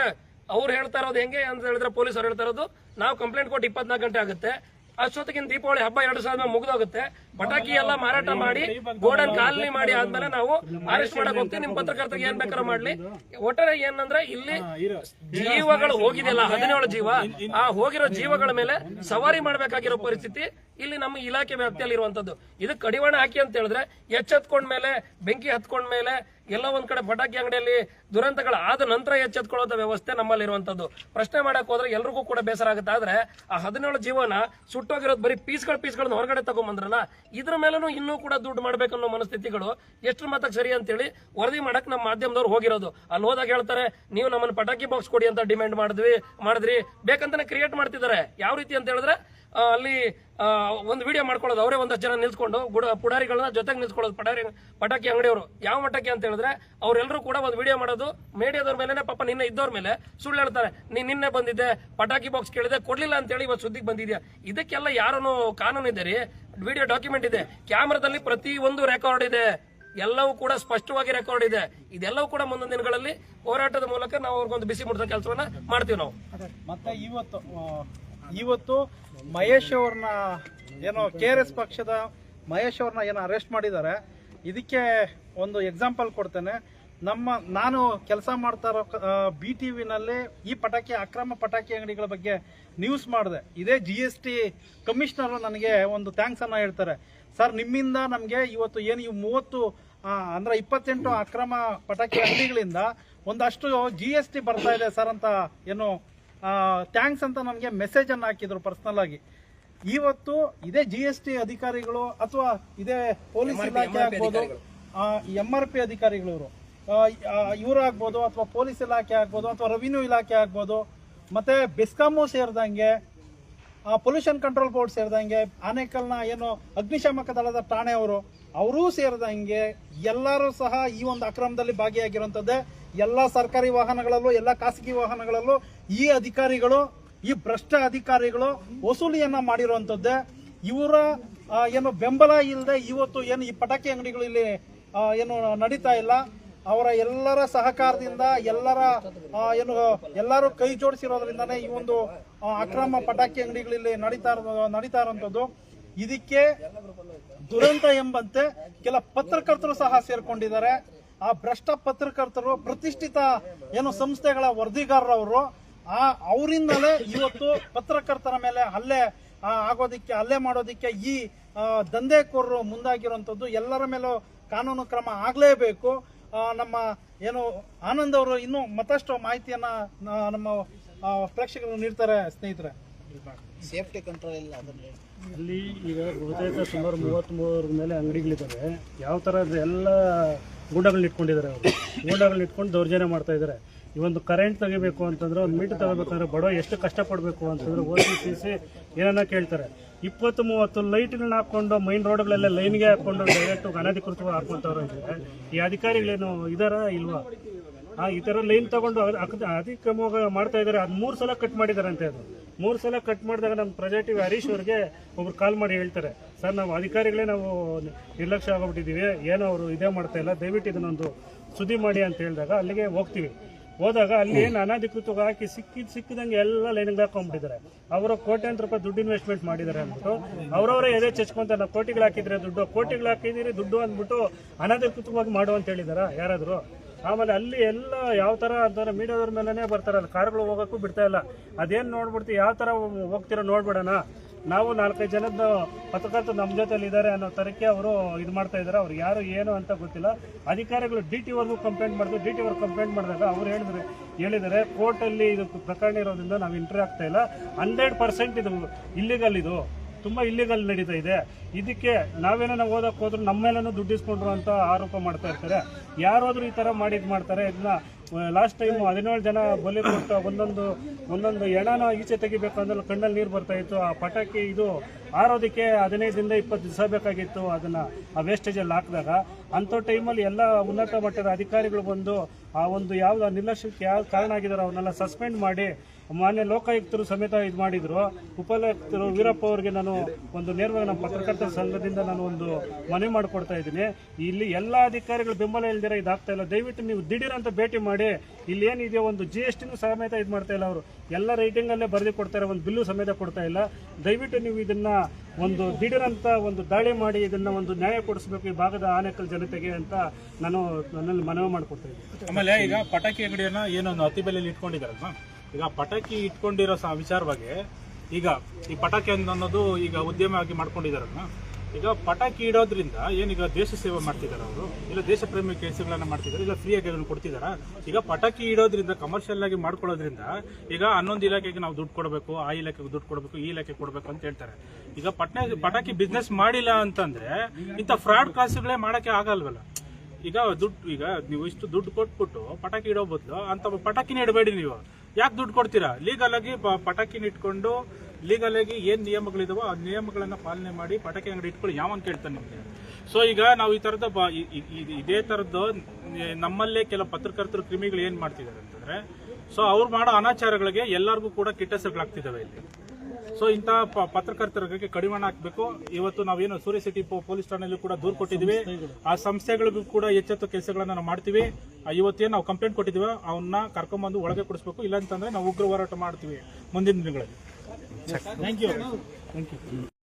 Speaker 3: ಅವ್ರು ಹೇಳ್ತಾ ಇರೋದು ಹೆಂಗೆ ಅಂತ ಹೇಳಿದ್ರೆ ಪೊಲೀಸ್ ಅವ್ರು ಹೇಳ್ತಾ ಇರೋದು ನಾವು ಕಂಪ್ಲೇಂಟ್ ಕೊಟ್ಟು ಇಪ್ಪತ್ನಾಲ್ಕು ಗಂಟೆ ಆಗುತ್ತೆ. ಅಷ್ಟೊತ್ತಿಗಿನ ದೀಪಾವಳಿ ಹಬ್ಬ ಎರಡು ಸಾವಿರ ಮುಗಿದೋಗುತ್ತೆ. ಪಟಾಕಿ ಎಲ್ಲ ಮಾರಾಟ ಮಾಡಿ ಗೋಡನ್ ಕಾಲನಿ ಮಾಡಿ ಆದ್ಮೇಲೆ ನಾವು ಅರೆಸ್ಟ್ ಮಾಡಕ್ ಹೋಗ್ತೀವಿ. ನಿಮ್ ಪತ್ರಕರ್ತರಿಗೆ ಏನ್ ಬೇಕಾದ್ರೂ ಮಾಡ್ಲಿ. ಒಟ್ಟಾರೆ ಏನಂದ್ರೆ ಇಲ್ಲಿ ಜೀವಗಳು ಹೋಗಿದೆಯಲ್ಲ ಹದಿನೇಳು ಜೀವ. ಆ ಹೋಗಿರೋ ಜೀವಗಳ ಮೇಲೆ ಸವಾರಿ ಮಾಡ್ಬೇಕಾಗಿರೋ ಪರಿಸ್ಥಿತಿ ಇಲ್ಲಿ ನಮ್ಮ ಇಲಾಖೆ ವ್ಯಾಪ್ತಿಯಲ್ಲಿ ಇರುವಂತದ್ದು ಇದು ಕಡಿವಾಣ ಹಾಕಿ ಅಂತ ಹೇಳಿದ್ರೆ ಎಚ್ಚೆತ್ಕೊಂಡ ಮೇಲೆ ಬೆಂಕಿ ಹತ್ಕೊಂಡ ಮೇಲೆ ಎಲ್ಲ ಒಂದ್ ಕಡೆ ಪಟಾಕಿ ಅಂಗಡಿಯಲ್ಲಿ ದುರಂತಗಳು ಆದ ನಂತರ ಎಚ್ಚೆತ್ಕೊಳ್ಳುವಂತ ವ್ಯವಸ್ಥೆ ನಮ್ಮಲ್ಲಿ ಇರುವಂತದ್ದು ಪ್ರಶ್ನೆ ಮಾಡಕ್ ಹೋದ್ರೆ ಎಲ್ರಿಗೂ ಕೂಡ ಬೇಸರ ಆಗುತ್ತೆ. ಆದ್ರೆ ಆ ಹದಿನೇಳು ಜೀವನ ಸುಟ್ಟೋಗಿರೋದು ಬರೀ ಪೀಸ್ಗಳ ಪೀಸ್ಗಳನ್ನ ಹೊರಗಡೆ ತಗೊಂಬಂದ್ರಲ್ಲ ಇದ್ರ ಮೇಲೂ ಇನ್ನೂ ಕೂಡ ದುಡ್ಡು ಮಾಡ್ಬೇಕನ್ನೋ ಮನಸ್ಥಿತಿಗಳು ಎಷ್ಟು ಮಟ್ಟಕ್ಕೆ ಸರಿ ಅಂತೇಳಿ ವರದಿ ಮಾಡಕ್ ನಮ್ಮ ಮಾಧ್ಯಮದವ್ರು ಹೋಗಿರೋದು. ಅಲ್ಲಿ ಹೋದಾಗ ಹೇಳ್ತಾರೆ, ನೀವು ನಮ್ಮನ್ನ ಪಟಾಕಿ ಬಾಕ್ಸ್ ಕೊಡಿ ಅಂತ ಡಿಮ್ಯಾಂಡ್ ಮಾಡಿದ್ವಿ ಮಾಡಿದ್ರಿ. ಬೇಕಂತಾನೆ ಕ್ರಿಯೇಟ್ ಮಾಡ್ತಿದ್ದಾರೆ. ಯಾವ ರೀತಿ ಅಂತ ಹೇಳಿದ್ರೆ ಅಲ್ಲಿ ಒಂದು ವಿಡಿಯೋ ಮಾಡ್ಕೊಳ್ಳೋದು. ಅವರೇ ಒಂದಷ್ಟು ಜನ ನಿಲ್ಸ್ಕೊಂಡು ಗುಡ, ಪುಡಾರಿಗಳನ್ನ ಜೊತೆಗೆ ನಿಲ್ಸ್ಕೊಳ್ಳೋದು. ಪಟಾರಿ, ಪಟಾಕಿ ಅಂಗಡಿಯವರು. ಯಾವ ಮಟ್ಟಕ್ಕೆ ಅಂತ ಹೇಳಿದ್ರೆ ಅವರೆಲ್ಲರೂ ಕೂಡ ಒಂದು ವಿಡಿಯೋ ಮಾಡೋದು ಮೀಡಿಯಾದವ್ರ ಮೇಲೆ ಪಾಪ ನಿನ್ನೆ ಇದ್ದವ್ರ ಮೇಲೆ ಸುಳ್ಳು ಹೇಳ್ತಾರೆ. ನೀನ್ ನಿನ್ನೆ ಬಂದಿದ್ದೆ, ಪಟಾಕಿ ಬಾಕ್ಸ್ ಕೇಳಿದೆ, ಕೊಡ್ಲಿಲ್ಲ ಅಂತೇಳಿ ಇವತ್ತು ಸುದ್ದಿಗೆ ಬಂದಿದ್ಯಾ? ಇದಕ್ಕೆಲ್ಲ ಯಾರನ್ನು ಕಾನೂನು ರೀ? ವಿಡಿಯೋ ಡಾಕ್ಯುಮೆಂಟ್ ಇದೆ. ಕ್ಯಾಮ್ರಾದಲ್ಲಿ ಪ್ರತಿ ಒಂದು ರೆಕಾರ್ಡ್ ಇದೆ. ಎಲ್ಲವೂ ಕೂಡ ಸ್ಪಷ್ಟವಾಗಿ ರೆಕಾರ್ಡ್ ಇದೆ. ಇದೆಲ್ಲವೂ ಕೂಡ ಮುಂದಿನ ದಿನಗಳಲ್ಲಿ ಹೋರಾಟದ ಮೂಲಕ ನಾವು ಅವ್ರಿಗೊಂದು ಬಿಸಿ ಮುಟ್ಟಿಸೋ ಕೆಲಸವನ್ನ ಮಾಡ್ತೀವಿ ನಾವು.
Speaker 4: ಮತ್ತೆ ಇವತ್ತು ಇವತ್ತು ಮಹೇಶ್ ಅವ್ರನ್ನ ಏನೋ ಕೆ ಆರ್ ಎಸ್ ಪಕ್ಷದ ಮಹೇಶ್ ಅವ್ರನ್ನ ಏನೋ ಅರೆಸ್ಟ್ ಮಾಡಿದ್ದಾರೆ. ಇದಕ್ಕೆ ಒಂದು ಎಕ್ಸಾಂಪಲ್ ಕೊಡ್ತೇನೆ. ನಮ್ಮ, ನಾನು ಕೆಲಸ ಮಾಡ್ತಾ ಇರೋ ಬಿ ಟಿ ವಿನಲ್ಲಿ ಈ ಪಟಾಕಿ, ಅಕ್ರಮ ಪಟಾಕಿ ಅಂಗಡಿಗಳ ಬಗ್ಗೆ ನ್ಯೂಸ್ ಮಾಡಿದೆ. ಇದೇ ಜಿ ಎಸ್ ಟಿ ಕಮಿಷನರ್ ನನಗೆ ಒಂದು ಥ್ಯಾಂಕ್ಸ್ ಅನ್ನ ಹೇಳ್ತಾರೆ. ಸರ್ ನಿಮ್ಮಿಂದ ನಮಗೆ ಇವತ್ತು ಏನು ಈ ಮೂವತ್ತು ಅಂದರೆ ಇಪ್ಪತ್ತೆಂಟು ಅಕ್ರಮ ಪಟಾಕಿ ಅಂಗಡಿಗಳಿಂದ ಒಂದಷ್ಟು ಜಿ ಎಸ್ ಟಿ ಬರ್ತಾ ಇದೆ ಸರ್ ಅಂತ ಏನು ಥ್ಯಾಂಕ್ಸ್ ಅಂತ ನಮಗೆ ಮೆಸೇಜ್ ಹಾಕಿದರು ಹಾಕಿದ್ರು ಪರ್ಸನಲ್ ಆಗಿ. ಇವತ್ತು ಇದೇ ಜಿ ಎಸ್ ಟಿ ಅಧಿಕಾರಿಗಳು ಅಥವಾ ಇದೇ ಪೊಲೀಸ್ ಇಲಾಖೆ ಆಗ್ಬೋದು ಎಂ ಆರ್ ಪಿ ಅಧಿಕಾರಿಗಳು ಇವರು. ಇವರು ಆಗ್ಬೋದು ಅಥವಾ ಪೊಲೀಸ್ ಇಲಾಖೆ ಆಗ್ಬೋದು ಅಥವಾ ರೆವಿನ್ಯೂ ಇಲಾಖೆ ಆಗ್ಬೋದು ಮತ್ತೆ ಬೆಸ್ಕಾಮು ಸೇರಿದಂಗೆ ಪೊಲ್ಯೂಷನ್ ಕಂಟ್ರೋಲ್ ಬೋರ್ಡ್ ಸೇರಿದಂಗೆ, ಆನೇಕಲ್ನ ಏನು ಅಗ್ನಿಶಾಮಕ ದಳದ ಠಾಣೆಯವರು ಅವರೂ ಸೇರಿದಂಗೆ ಎಲ್ಲರೂ ಸಹ ಈ ಒಂದು ಅಕ್ರಮದಲ್ಲಿ ಭಾಗಿಯಾಗಿರುವಂಥದ್ದೇ. ಎಲ್ಲ ಸರ್ಕಾರಿ ವಾಹನಗಳಲ್ಲೂ, ಎಲ್ಲ ಖಾಸಗಿ ವಾಹನಗಳಲ್ಲೂ ಈ ಅಧಿಕಾರಿಗಳು, ಈ ಭ್ರಷ್ಟ ಅಧಿಕಾರಿಗಳು ವಸೂಲಿಯನ್ನ ಮಾಡಿರುವಂಥದ್ದೇ. ಇವರ ಏನು ಬೆಂಬಲ ಇಲ್ಲದೆ ಇವತ್ತು ಏನು ಈ ಪಟಾಕಿ ಅಂಗಡಿಗಳು ಇಲ್ಲಿ ಏನು ನಡೀತಾ ಇಲ್ಲ. ಅವರ ಎಲ್ಲರ ಸಹಕಾರದಿಂದ ಎಲ್ಲರ ಏನು, ಎಲ್ಲರೂ ಕೈ ಜೋಡಿಸಿರೋದ್ರಿಂದನೇ ಈ ಒಂದು ಅಕ್ರಮ ಪಟಾಕಿ ಅಂಗಡಿಗಳಲ್ಲಿ ನಡೀತಾ ನಡೀತಾ ಇರುವಂತದ್ದು ಇದಕ್ಕೆ ದುರಂತ ಎಂಬಂತೆ ಕೆಲ ಪತ್ರಕರ್ತರು ಸಹ ಸೇರ್ಕೊಂಡಿದ್ದಾರೆ. ಆ ಭ್ರಷ್ಟ ಪತ್ರಕರ್ತರು, ಪ್ರತಿಷ್ಠಿತ, ಏನು, ಸಂಸ್ಥೆಗಳ ವರದಿಗಾರರವರು ಆ, ಅವರಿಂದಲೇ ಇವತ್ತು ಪತ್ರಕರ್ತರ ಮೇಲೆ ಹಲ್ಲೆ ಆಗೋದಿಕ್ಕೆ, ಹಲ್ಲೆ ಮಾಡೋದಿಕ್ಕೆ ಈ ದಂಧೆಕೋರರು ಮುಂದಾಗಿರುವಂಥದ್ದು ಎಲ್ಲರ ಮೇಲೂ ಕಾನೂನು ಕ್ರಮ ಆಗಲೇಬೇಕು. ನಮ್ಮ ಏನು ಆನಂದ್ ಅವರು ಇನ್ನೂ ಮತ್ತಷ್ಟು ಮಾಹಿತಿಯನ್ನ ನಮ್ಮ ಆ, ಪ್ರೇಕ್ಷಕರು ನೀಡ್ತಾರೆ ಸ್ನೇಹಿತರೆ.
Speaker 5: ಸೇಫ್ಟಿ ಕಂಟ್ರೋಲ್ ಇಲ್ಲ ಅದರಲ್ಲಿ
Speaker 6: ಅಲ್ಲಿ ಈಗ ಬಹುತೇಕ ಸುಮಾರು ಮೂವತ್ತ್ಮೂರ ಮೇಲೆ ಅಂಗಡಿಗಳಿದ್ದಾವೆ. ಯಾವ ಥರದ ಎಲ್ಲ ಗೂಂಡಗಳನ್ನ ಇಟ್ಕೊಂಡಿದ್ದಾರೆ ಅವರು. ಗೂಂಡಗಳನ್ನ ಇಟ್ಕೊಂಡು ದೌರ್ಜನ್ಯ ಮಾಡ್ತಾ ಇದ್ದಾರೆ. ಈ ಒಂದು ಕರೆಂಟ್ ತೆಗಿಬೇಕು ಅಂತಂದ್ರೆ ಒಂದು ಮೀಟರ್ ತಗೋಬೇಕಂದ್ರೆ ಬಡವ ಎಷ್ಟು ಕಷ್ಟಪಡಬೇಕು ಅಂತಂದ್ರೆ ಓ ಸಿ ಸಿ ಸಿ ಏನನ್ನ ಕೇಳ್ತಾರೆ. ಇಪ್ಪತ್ತು ಮೂವತ್ತು ಲೈಟ್ಗಳನ್ನ ಹಾಕೊಂಡು ಮೈನ್ ರೋಡ್ಗಳೆಲ್ಲ ಲೈನ್ಗೆ ಹಾಕೊಂಡು ಡೈರೆಕ್ಟ್ ಅನಧಿಕೃತವಾಗಿ ಹಾಕೊಂತವ್ರು ಇದ್ದಾರೆ ಈ ಅಧಿಕಾರಿಗಳೇನು ಇದಾರ ಇಲ್ವಾ? ಆ, ಈ ಥರ ಲೈನ್ ತಗೊಂಡು ಅತಿಕ್ರಮವಾಗಿ ಮಾಡ್ತಾ ಇದ್ದಾರೆ ಅದು ಮೂರು ಸಲ ಕಟ್ ಮಾಡಿದ್ದಾರೆ ಅಂತ ಅದು. ಮೂರು ಸಲ ಕಟ್ ಮಾಡಿದಾಗ ನಮ್ಮ ಪ್ರಜಾ ಟಿವಿ ಹರೀಶ್ ಅವ್ರಿಗೆ ಒಬ್ರು ಕಾಲ್ ಮಾಡಿ ಹೇಳ್ತಾರೆ, ಸರ್, ನಾವು ಅಧಿಕಾರಿಗಳೇ ನಾವು ನಿರ್ಲಕ್ಷ್ಯ ಆಗೋಗ್ಬಿಟ್ಟಿದ್ದೀವಿ ಏನೋ ಅವರು ಇದೇ ಮಾಡ್ತಾ ಇಲ್ಲ. ದಯವಿಟ್ಟು ಇದನ್ನೊಂದು ಸುದ್ದಿ ಮಾಡಿ ಅಂತ ಹೇಳಿದಾಗ ಅಲ್ಲಿಗೆ ಹೋಗ್ತೀವಿ. ಹೋದಾಗ ಅಲ್ಲಿ ಏನು ಅನಧಿಕೃತವಾಗಿ ಹಾಕಿ ಸಿಕ್ಕಿದ್ ಸಿಕ್ಕಿದಂಗೆ ಎಲ್ಲ ಲೈನ್ಗೆ ಹಾಕೊಂಡ್ಬಿಟ್ಟಿದ್ದಾರೆ ಅವರು ಕೋಟ್ಯಾಂತರ ರೂಪಾಯಿ ದುಡ್ಡು ಇನ್ವೆಸ್ಟ್ಮೆಂಟ್ ಮಾಡಿದ್ದಾರೆ ಅಂದ್ಬಿಟ್ಟು ಅವರವರೇ ಎದೆ ಚಚ್ಕೊಂತ ನಾವು ಕೋಟಿಗಳು ಹಾಕಿದ್ರೆ ದುಡ್ಡು ಕೋಟಿಗಳು ಹಾಕಿದ್ದೀರಿ ದುಡ್ಡು ಅಂದ್ಬಿಟ್ಟು ಅನಧಿಕೃತವಾಗಿ ಮಾಡು ಅಂತ ಹೇಳಿದಾರ ಯಾರಾದರೂ? ಆಮೇಲೆ ಅಲ್ಲಿ ಎಲ್ಲ ಯಾವ ಥರ ಅಂತಂದ್ರೆ ಮೀಡಿಯಾದವ್ರ ಮೇಲೆ ಬರ್ತಾರಲ್ಲ ಕಾರ್ಗಳು ಹೋಗೋಕ್ಕೂ ಬಿಡ್ತಾ ಇಲ್ಲ. ಅದೇನು ನೋಡ್ಬಿಡ್ತೀವಿ ಯಾವ ಥರ ಹೋಗ್ತಿರೋ ನೋಡ್ಬಿಡೋಣ ನಾವು ನಾಲ್ಕೈದು ಜನದ ಪತ್ರಕರ್ತರು ನಮ್ಮ ಜೊತೆಲಿ ಇದ್ದಾರೆ ಅನ್ನೋ ತರಕ್ಕೆ ಅವರು ಇದು ಮಾಡ್ತಾ ಇದ್ದಾರೆ. ಅವ್ರು ಯಾರು, ಏನು ಅಂತ ಗೊತ್ತಿಲ್ಲ. ಅಧಿಕಾರಿಗಳು ಡಿ ಟಿ ವರ್ಗೂ ಕಂಪ್ಲೇಂಟ್ ಮಾಡಿದ್ರು. ಡಿ ಟಿ ವರ್ಗ್ ಕಂಪ್ಲೇಂಟ್ ಮಾಡಿದಾಗ ಅವ್ರು ಹೇಳಿದ್ರೆ ಹೇಳಿದ್ದಾರೆ ಕೋರ್ಟಲ್ಲಿ ಇದು ಪ್ರಕರಣ ಇರೋದ್ರಿಂದ ನಾವು ಎಂಟ್ರಿ ಆಗ್ತಾ ಇಲ್ಲ. ಹಂಡ್ರೆಡ್ ಪರ್ಸೆಂಟ್ ಇದು ಇಲ್ಲಿಗಲ್ ಇದು. ತುಂಬ ಇಲ್ಲಿಗಲ್ ನಡೀತಾ ಇದೆ. ಇದಕ್ಕೆ ನಾವೇನೋ ಓದಕ್ಕೆ ಹೋದ್ರು ನಮ್ಮ ಮೇಲೇನೂ ದುಡ್ಡು ಇಸ್ಕೊಂಡ್ರು ಅಂತ ಆರೋಪ ಮಾಡ್ತಾ ಇರ್ತಾರೆ. ಯಾರಾದರೂ ಈ ಥರ ಮಾಡಿದ್ದು ಮಾಡ್ತಾರೆ. ಇದನ್ನ ಲಾಸ್ಟ್ ಟೈಮ್ ಹದಿನೇಳು ಜನ ಬಲಿ ಕೊಟ್ಟು ಒಂದೊಂದು ಒಂದೊಂದು ಎಣನ ಈಚೆ ತೆಗಿಬೇಕಂದ್ರೆ ಕಣ್ಣಲ್ಲಿ ನೀರು ಬರ್ತಾ ಇತ್ತು. ಆ ಪಟಾಕಿ ಇದು ಆರೋದಕ್ಕೆ ಹದಿನೈದರಿಂದ ಇಪ್ಪತ್ತು ದಿವಸ ಬೇಕಾಗಿತ್ತು ಅದನ್ನ ಆ ವೇಸ್ಟೇಜಲ್ಲಿ ಹಾಕಿದಾಗ. ಅಂಥ ಟೈಮಲ್ಲಿ ಎಲ್ಲ ಉನ್ನತ ಮಟ್ಟದ ಅಧಿಕಾರಿಗಳು ಬಂದು ಆ ಒಂದು ಯಾವ ನಿರ್ಲಕ್ಷ್ಯಕ್ಕೆ ಯಾವ ಕಾರಣ ಆಗಿದಾರೋ ಅವನ್ನೆಲ್ಲ ಸಸ್ಪೆಂಡ್ ಮಾಡಿ ಮಾನ್ಯ ಲೋಕಾಯುಕ್ತರು ಸಮೇತ ಇದು ಮಾಡಿದ್ರು. ಉಪಲೋಕಾಯುಕ್ತರು ವೀರಪ್ಪ ಅವರಿಗೆ ನಾನು ಒಂದು ನೇರವಾಗಿ ನಮ್ಮ ಪತ್ರಕರ್ತರ ಸಂಘದಿಂದ ನಾನು ಒಂದು ಮನವಿ ಮಾಡಿಕೊಡ್ತಾ ಇದ್ದೀನಿ. ಇಲ್ಲಿ ಎಲ್ಲ ಅಧಿಕಾರಿಗಳು ಬೆಂಬಲ ಇಲ್ದಿರ ಇದಾಗ್ತಾ ಇಲ್ಲ. ದಯವಿಟ್ಟು ನೀವು ದಿಢೀರ್ ಅಂತ ಭೇಟಿ ಮಾಡಿ. ಇಲ್ಲಿ ಏನಿದೆಯೋ ಒಂದು ಜಿ ಎಸ್ ಟಿನೂ ಸಮೇತ ಇದು ಮಾಡ್ತಾ ಇಲ್ಲ ಅವರು. ಎಲ್ಲ ರೈಟಿಂಗಲ್ಲೇ ಬರೆದು ಕೊಡ್ತಾರೆ ಒಂದು ಬಿಲ್ಲು ಸಮೇತ ಕೊಡ್ತಾ ಇಲ್ಲ. ದಯವಿಟ್ಟು ನೀವು ಇದನ್ನ ಒಂದು ದಿಢೀರಂತ ಒಂದು ದಾಳಿ ಮಾಡಿ ಇದನ್ನ ಒಂದು ನ್ಯಾಯ ಕೊಡಿಸ್ಬೇಕು ಈ ಭಾಗದ ಆನೆಕಲ್ ಜನತೆಗೆ ಅಂತ ನಾನು ನನ್ನಲ್ಲಿ ಮನವಿ ಮಾಡಿಕೊಡ್ತಾ ಇದ್ದೀನಿ.
Speaker 2: ಆಮೇಲೆ ಈಗ ಪಟಾಕಿ ಅಂಗಡಿಯನ್ನು ಏನೊಂದು ಅತಿ ಬೆಲೆಯಲ್ಲಿ ಇಟ್ಕೊಂಡಿದಾರಲ್ವಾ ಈಗ ಪಟಾಕಿ ಇಟ್ಕೊಂಡಿರೋ ಸ ವಿಚಾರವಾಗಿ ಈಗ ಈ ಪಟಾಕಿ ಅನ್ನೋದು ಈಗ ಉದ್ಯಮ ಆಗಿ ಮಾಡ್ಕೊಂಡಿದಾರಲ್ಲ, ಈಗ ಪಟಾಕಿ ಇಡೋದ್ರಿಂದ ಏನೀಗ ದೇಶ ಸೇವೆ ಮಾಡ್ತಿದ್ದಾರೆ ಅವರು? ಇಲ್ಲ ದೇಶ ಪ್ರೇಮಿ ಕೆಲಸಗಳನ್ನ ಮಾಡ್ತಿದ್ದಾರೆ ಇಲ್ಲ ಫ್ರೀಯಾಗಿ ಅದನ್ನು ಕೊಡ್ತಿದಾರ? ಈಗ ಪಟಾಕಿ ಇಡೋದ್ರಿಂದ ಕಮರ್ಷಿಯಲ್ ಆಗಿ ಮಾಡ್ಕೊಳ್ಳೋದ್ರಿಂದ ಈಗ ಹನ್ನೊಂದು ಇಲಾಖೆಗೆ ನಾವು ದುಡ್ಡು ಕೊಡಬೇಕು, ಆ ಇಲಾಖೆಗೆ ದುಡ್ಡು ಕೊಡಬೇಕು, ಈ ಇಲಾಖೆ ಕೊಡಬೇಕು ಅಂತ ಹೇಳ್ತಾರೆ. ಈಗ ಪಟ್ನ ಪಟಾಕಿ ಬಿಸ್ನೆಸ್ ಮಾಡಿಲ್ಲ ಅಂತಂದ್ರೆ ಇಂಥ ಫ್ರಾಡ್ ಕಾಸುಗಳೇ ಮಾಡಕ್ಕೆ ಆಗಲ್ವಲ್ಲ? ಈಗ ದುಡ್ಡು ಈಗ ನೀವು ಇಷ್ಟು ದುಡ್ಡು ಕೊಟ್ಬಿಟ್ಟು ಪಟಾಕಿ ಇಡೋ ಬದಲು ಅಂತ ಪಟಾಕಿನೇ ಇಡಬೇಡಿ ನೀವು. ಯಾಕೆ ದುಡ್ಡು ಕೊಡ್ತೀರಾ? ಲೀಗಲ್ ಆಗಿ ಪಟಾಕಿನ ಇಟ್ಕೊಂಡು ಲೀಗಲ್ ಆಗಿ ಏನ್ ನಿಯಮಗಳಿದಾವೋ ಆ ನಿಯಮಗಳನ್ನ ಪಾಲನೆ ಮಾಡಿ ಪಟಾಕಿ ಅಂಗಡಿ ಇಟ್ಕೊಳ್ಳಿ. ಯಾವನ್ ಕೇಳ್ತಾನೆ ನಿಮ್ಗೆ? ಸೊ ಈಗ ನಾವು ಈ ತರದ ಇದೇ ತರದ್ದು ನಮ್ಮಲ್ಲೇ ಕೆಲವು ಪತ್ರಕರ್ತರು ಕ್ರಿಮಿಗಳು ಏನ್ ಮಾಡ್ತಿದ್ದಾರೆ ಅಂತಂದ್ರೆ ಸೊ ಅವ್ರು ಮಾಡೋ ಅನಾಚಾರಗಳಿಗೆ ಎಲ್ಲರಿಗೂ ಕೂಡ ಕೆಟ್ಟ ಇಲ್ಲಿ. ಸೊ ಇಂತಹ ಪತ್ರಕರ್ತರಿಗೆ ಕಡಿವಾಣ ಹಾಕಬೇಕು. ಇವತ್ತು ನಾವೇನು ಸೂರ್ಯ ಸಿಟಿ ಪೊಲೀಸ್ ಠಾಣೆಯಲ್ಲಿ ಕೂಡ ದೂರು ಕೊಟ್ಟಿದ್ದೀವಿ. ಆ ಸಂಸ್ಥೆಗಳಿಗೂ ಕೂಡ ಎಚ್ಚೆತ್ತು ಕೆಲಸಗಳನ್ನ ನಾವು ಮಾಡ್ತೀವಿ. ಆ ಇವತ್ತೇನು ನಾವು ಕಂಪ್ಲೇಂಟ್ ಕೊಟ್ಟಿದ್ದೀವಿ ಅವನ್ನ ಕರ್ಕೊಂಡ್ಬಂದು ಒಳಗೆ ಕೊಡಿಸ್ಬೇಕು. ಇಲ್ಲ ಅಂತಂದ್ರೆ ನಾವು ಉಗ್ರ ಹೋರಾಟ ಮಾಡ್ತೀವಿ ಮುಂದಿನ ದಿನಗಳಲ್ಲಿ. Thank you thank you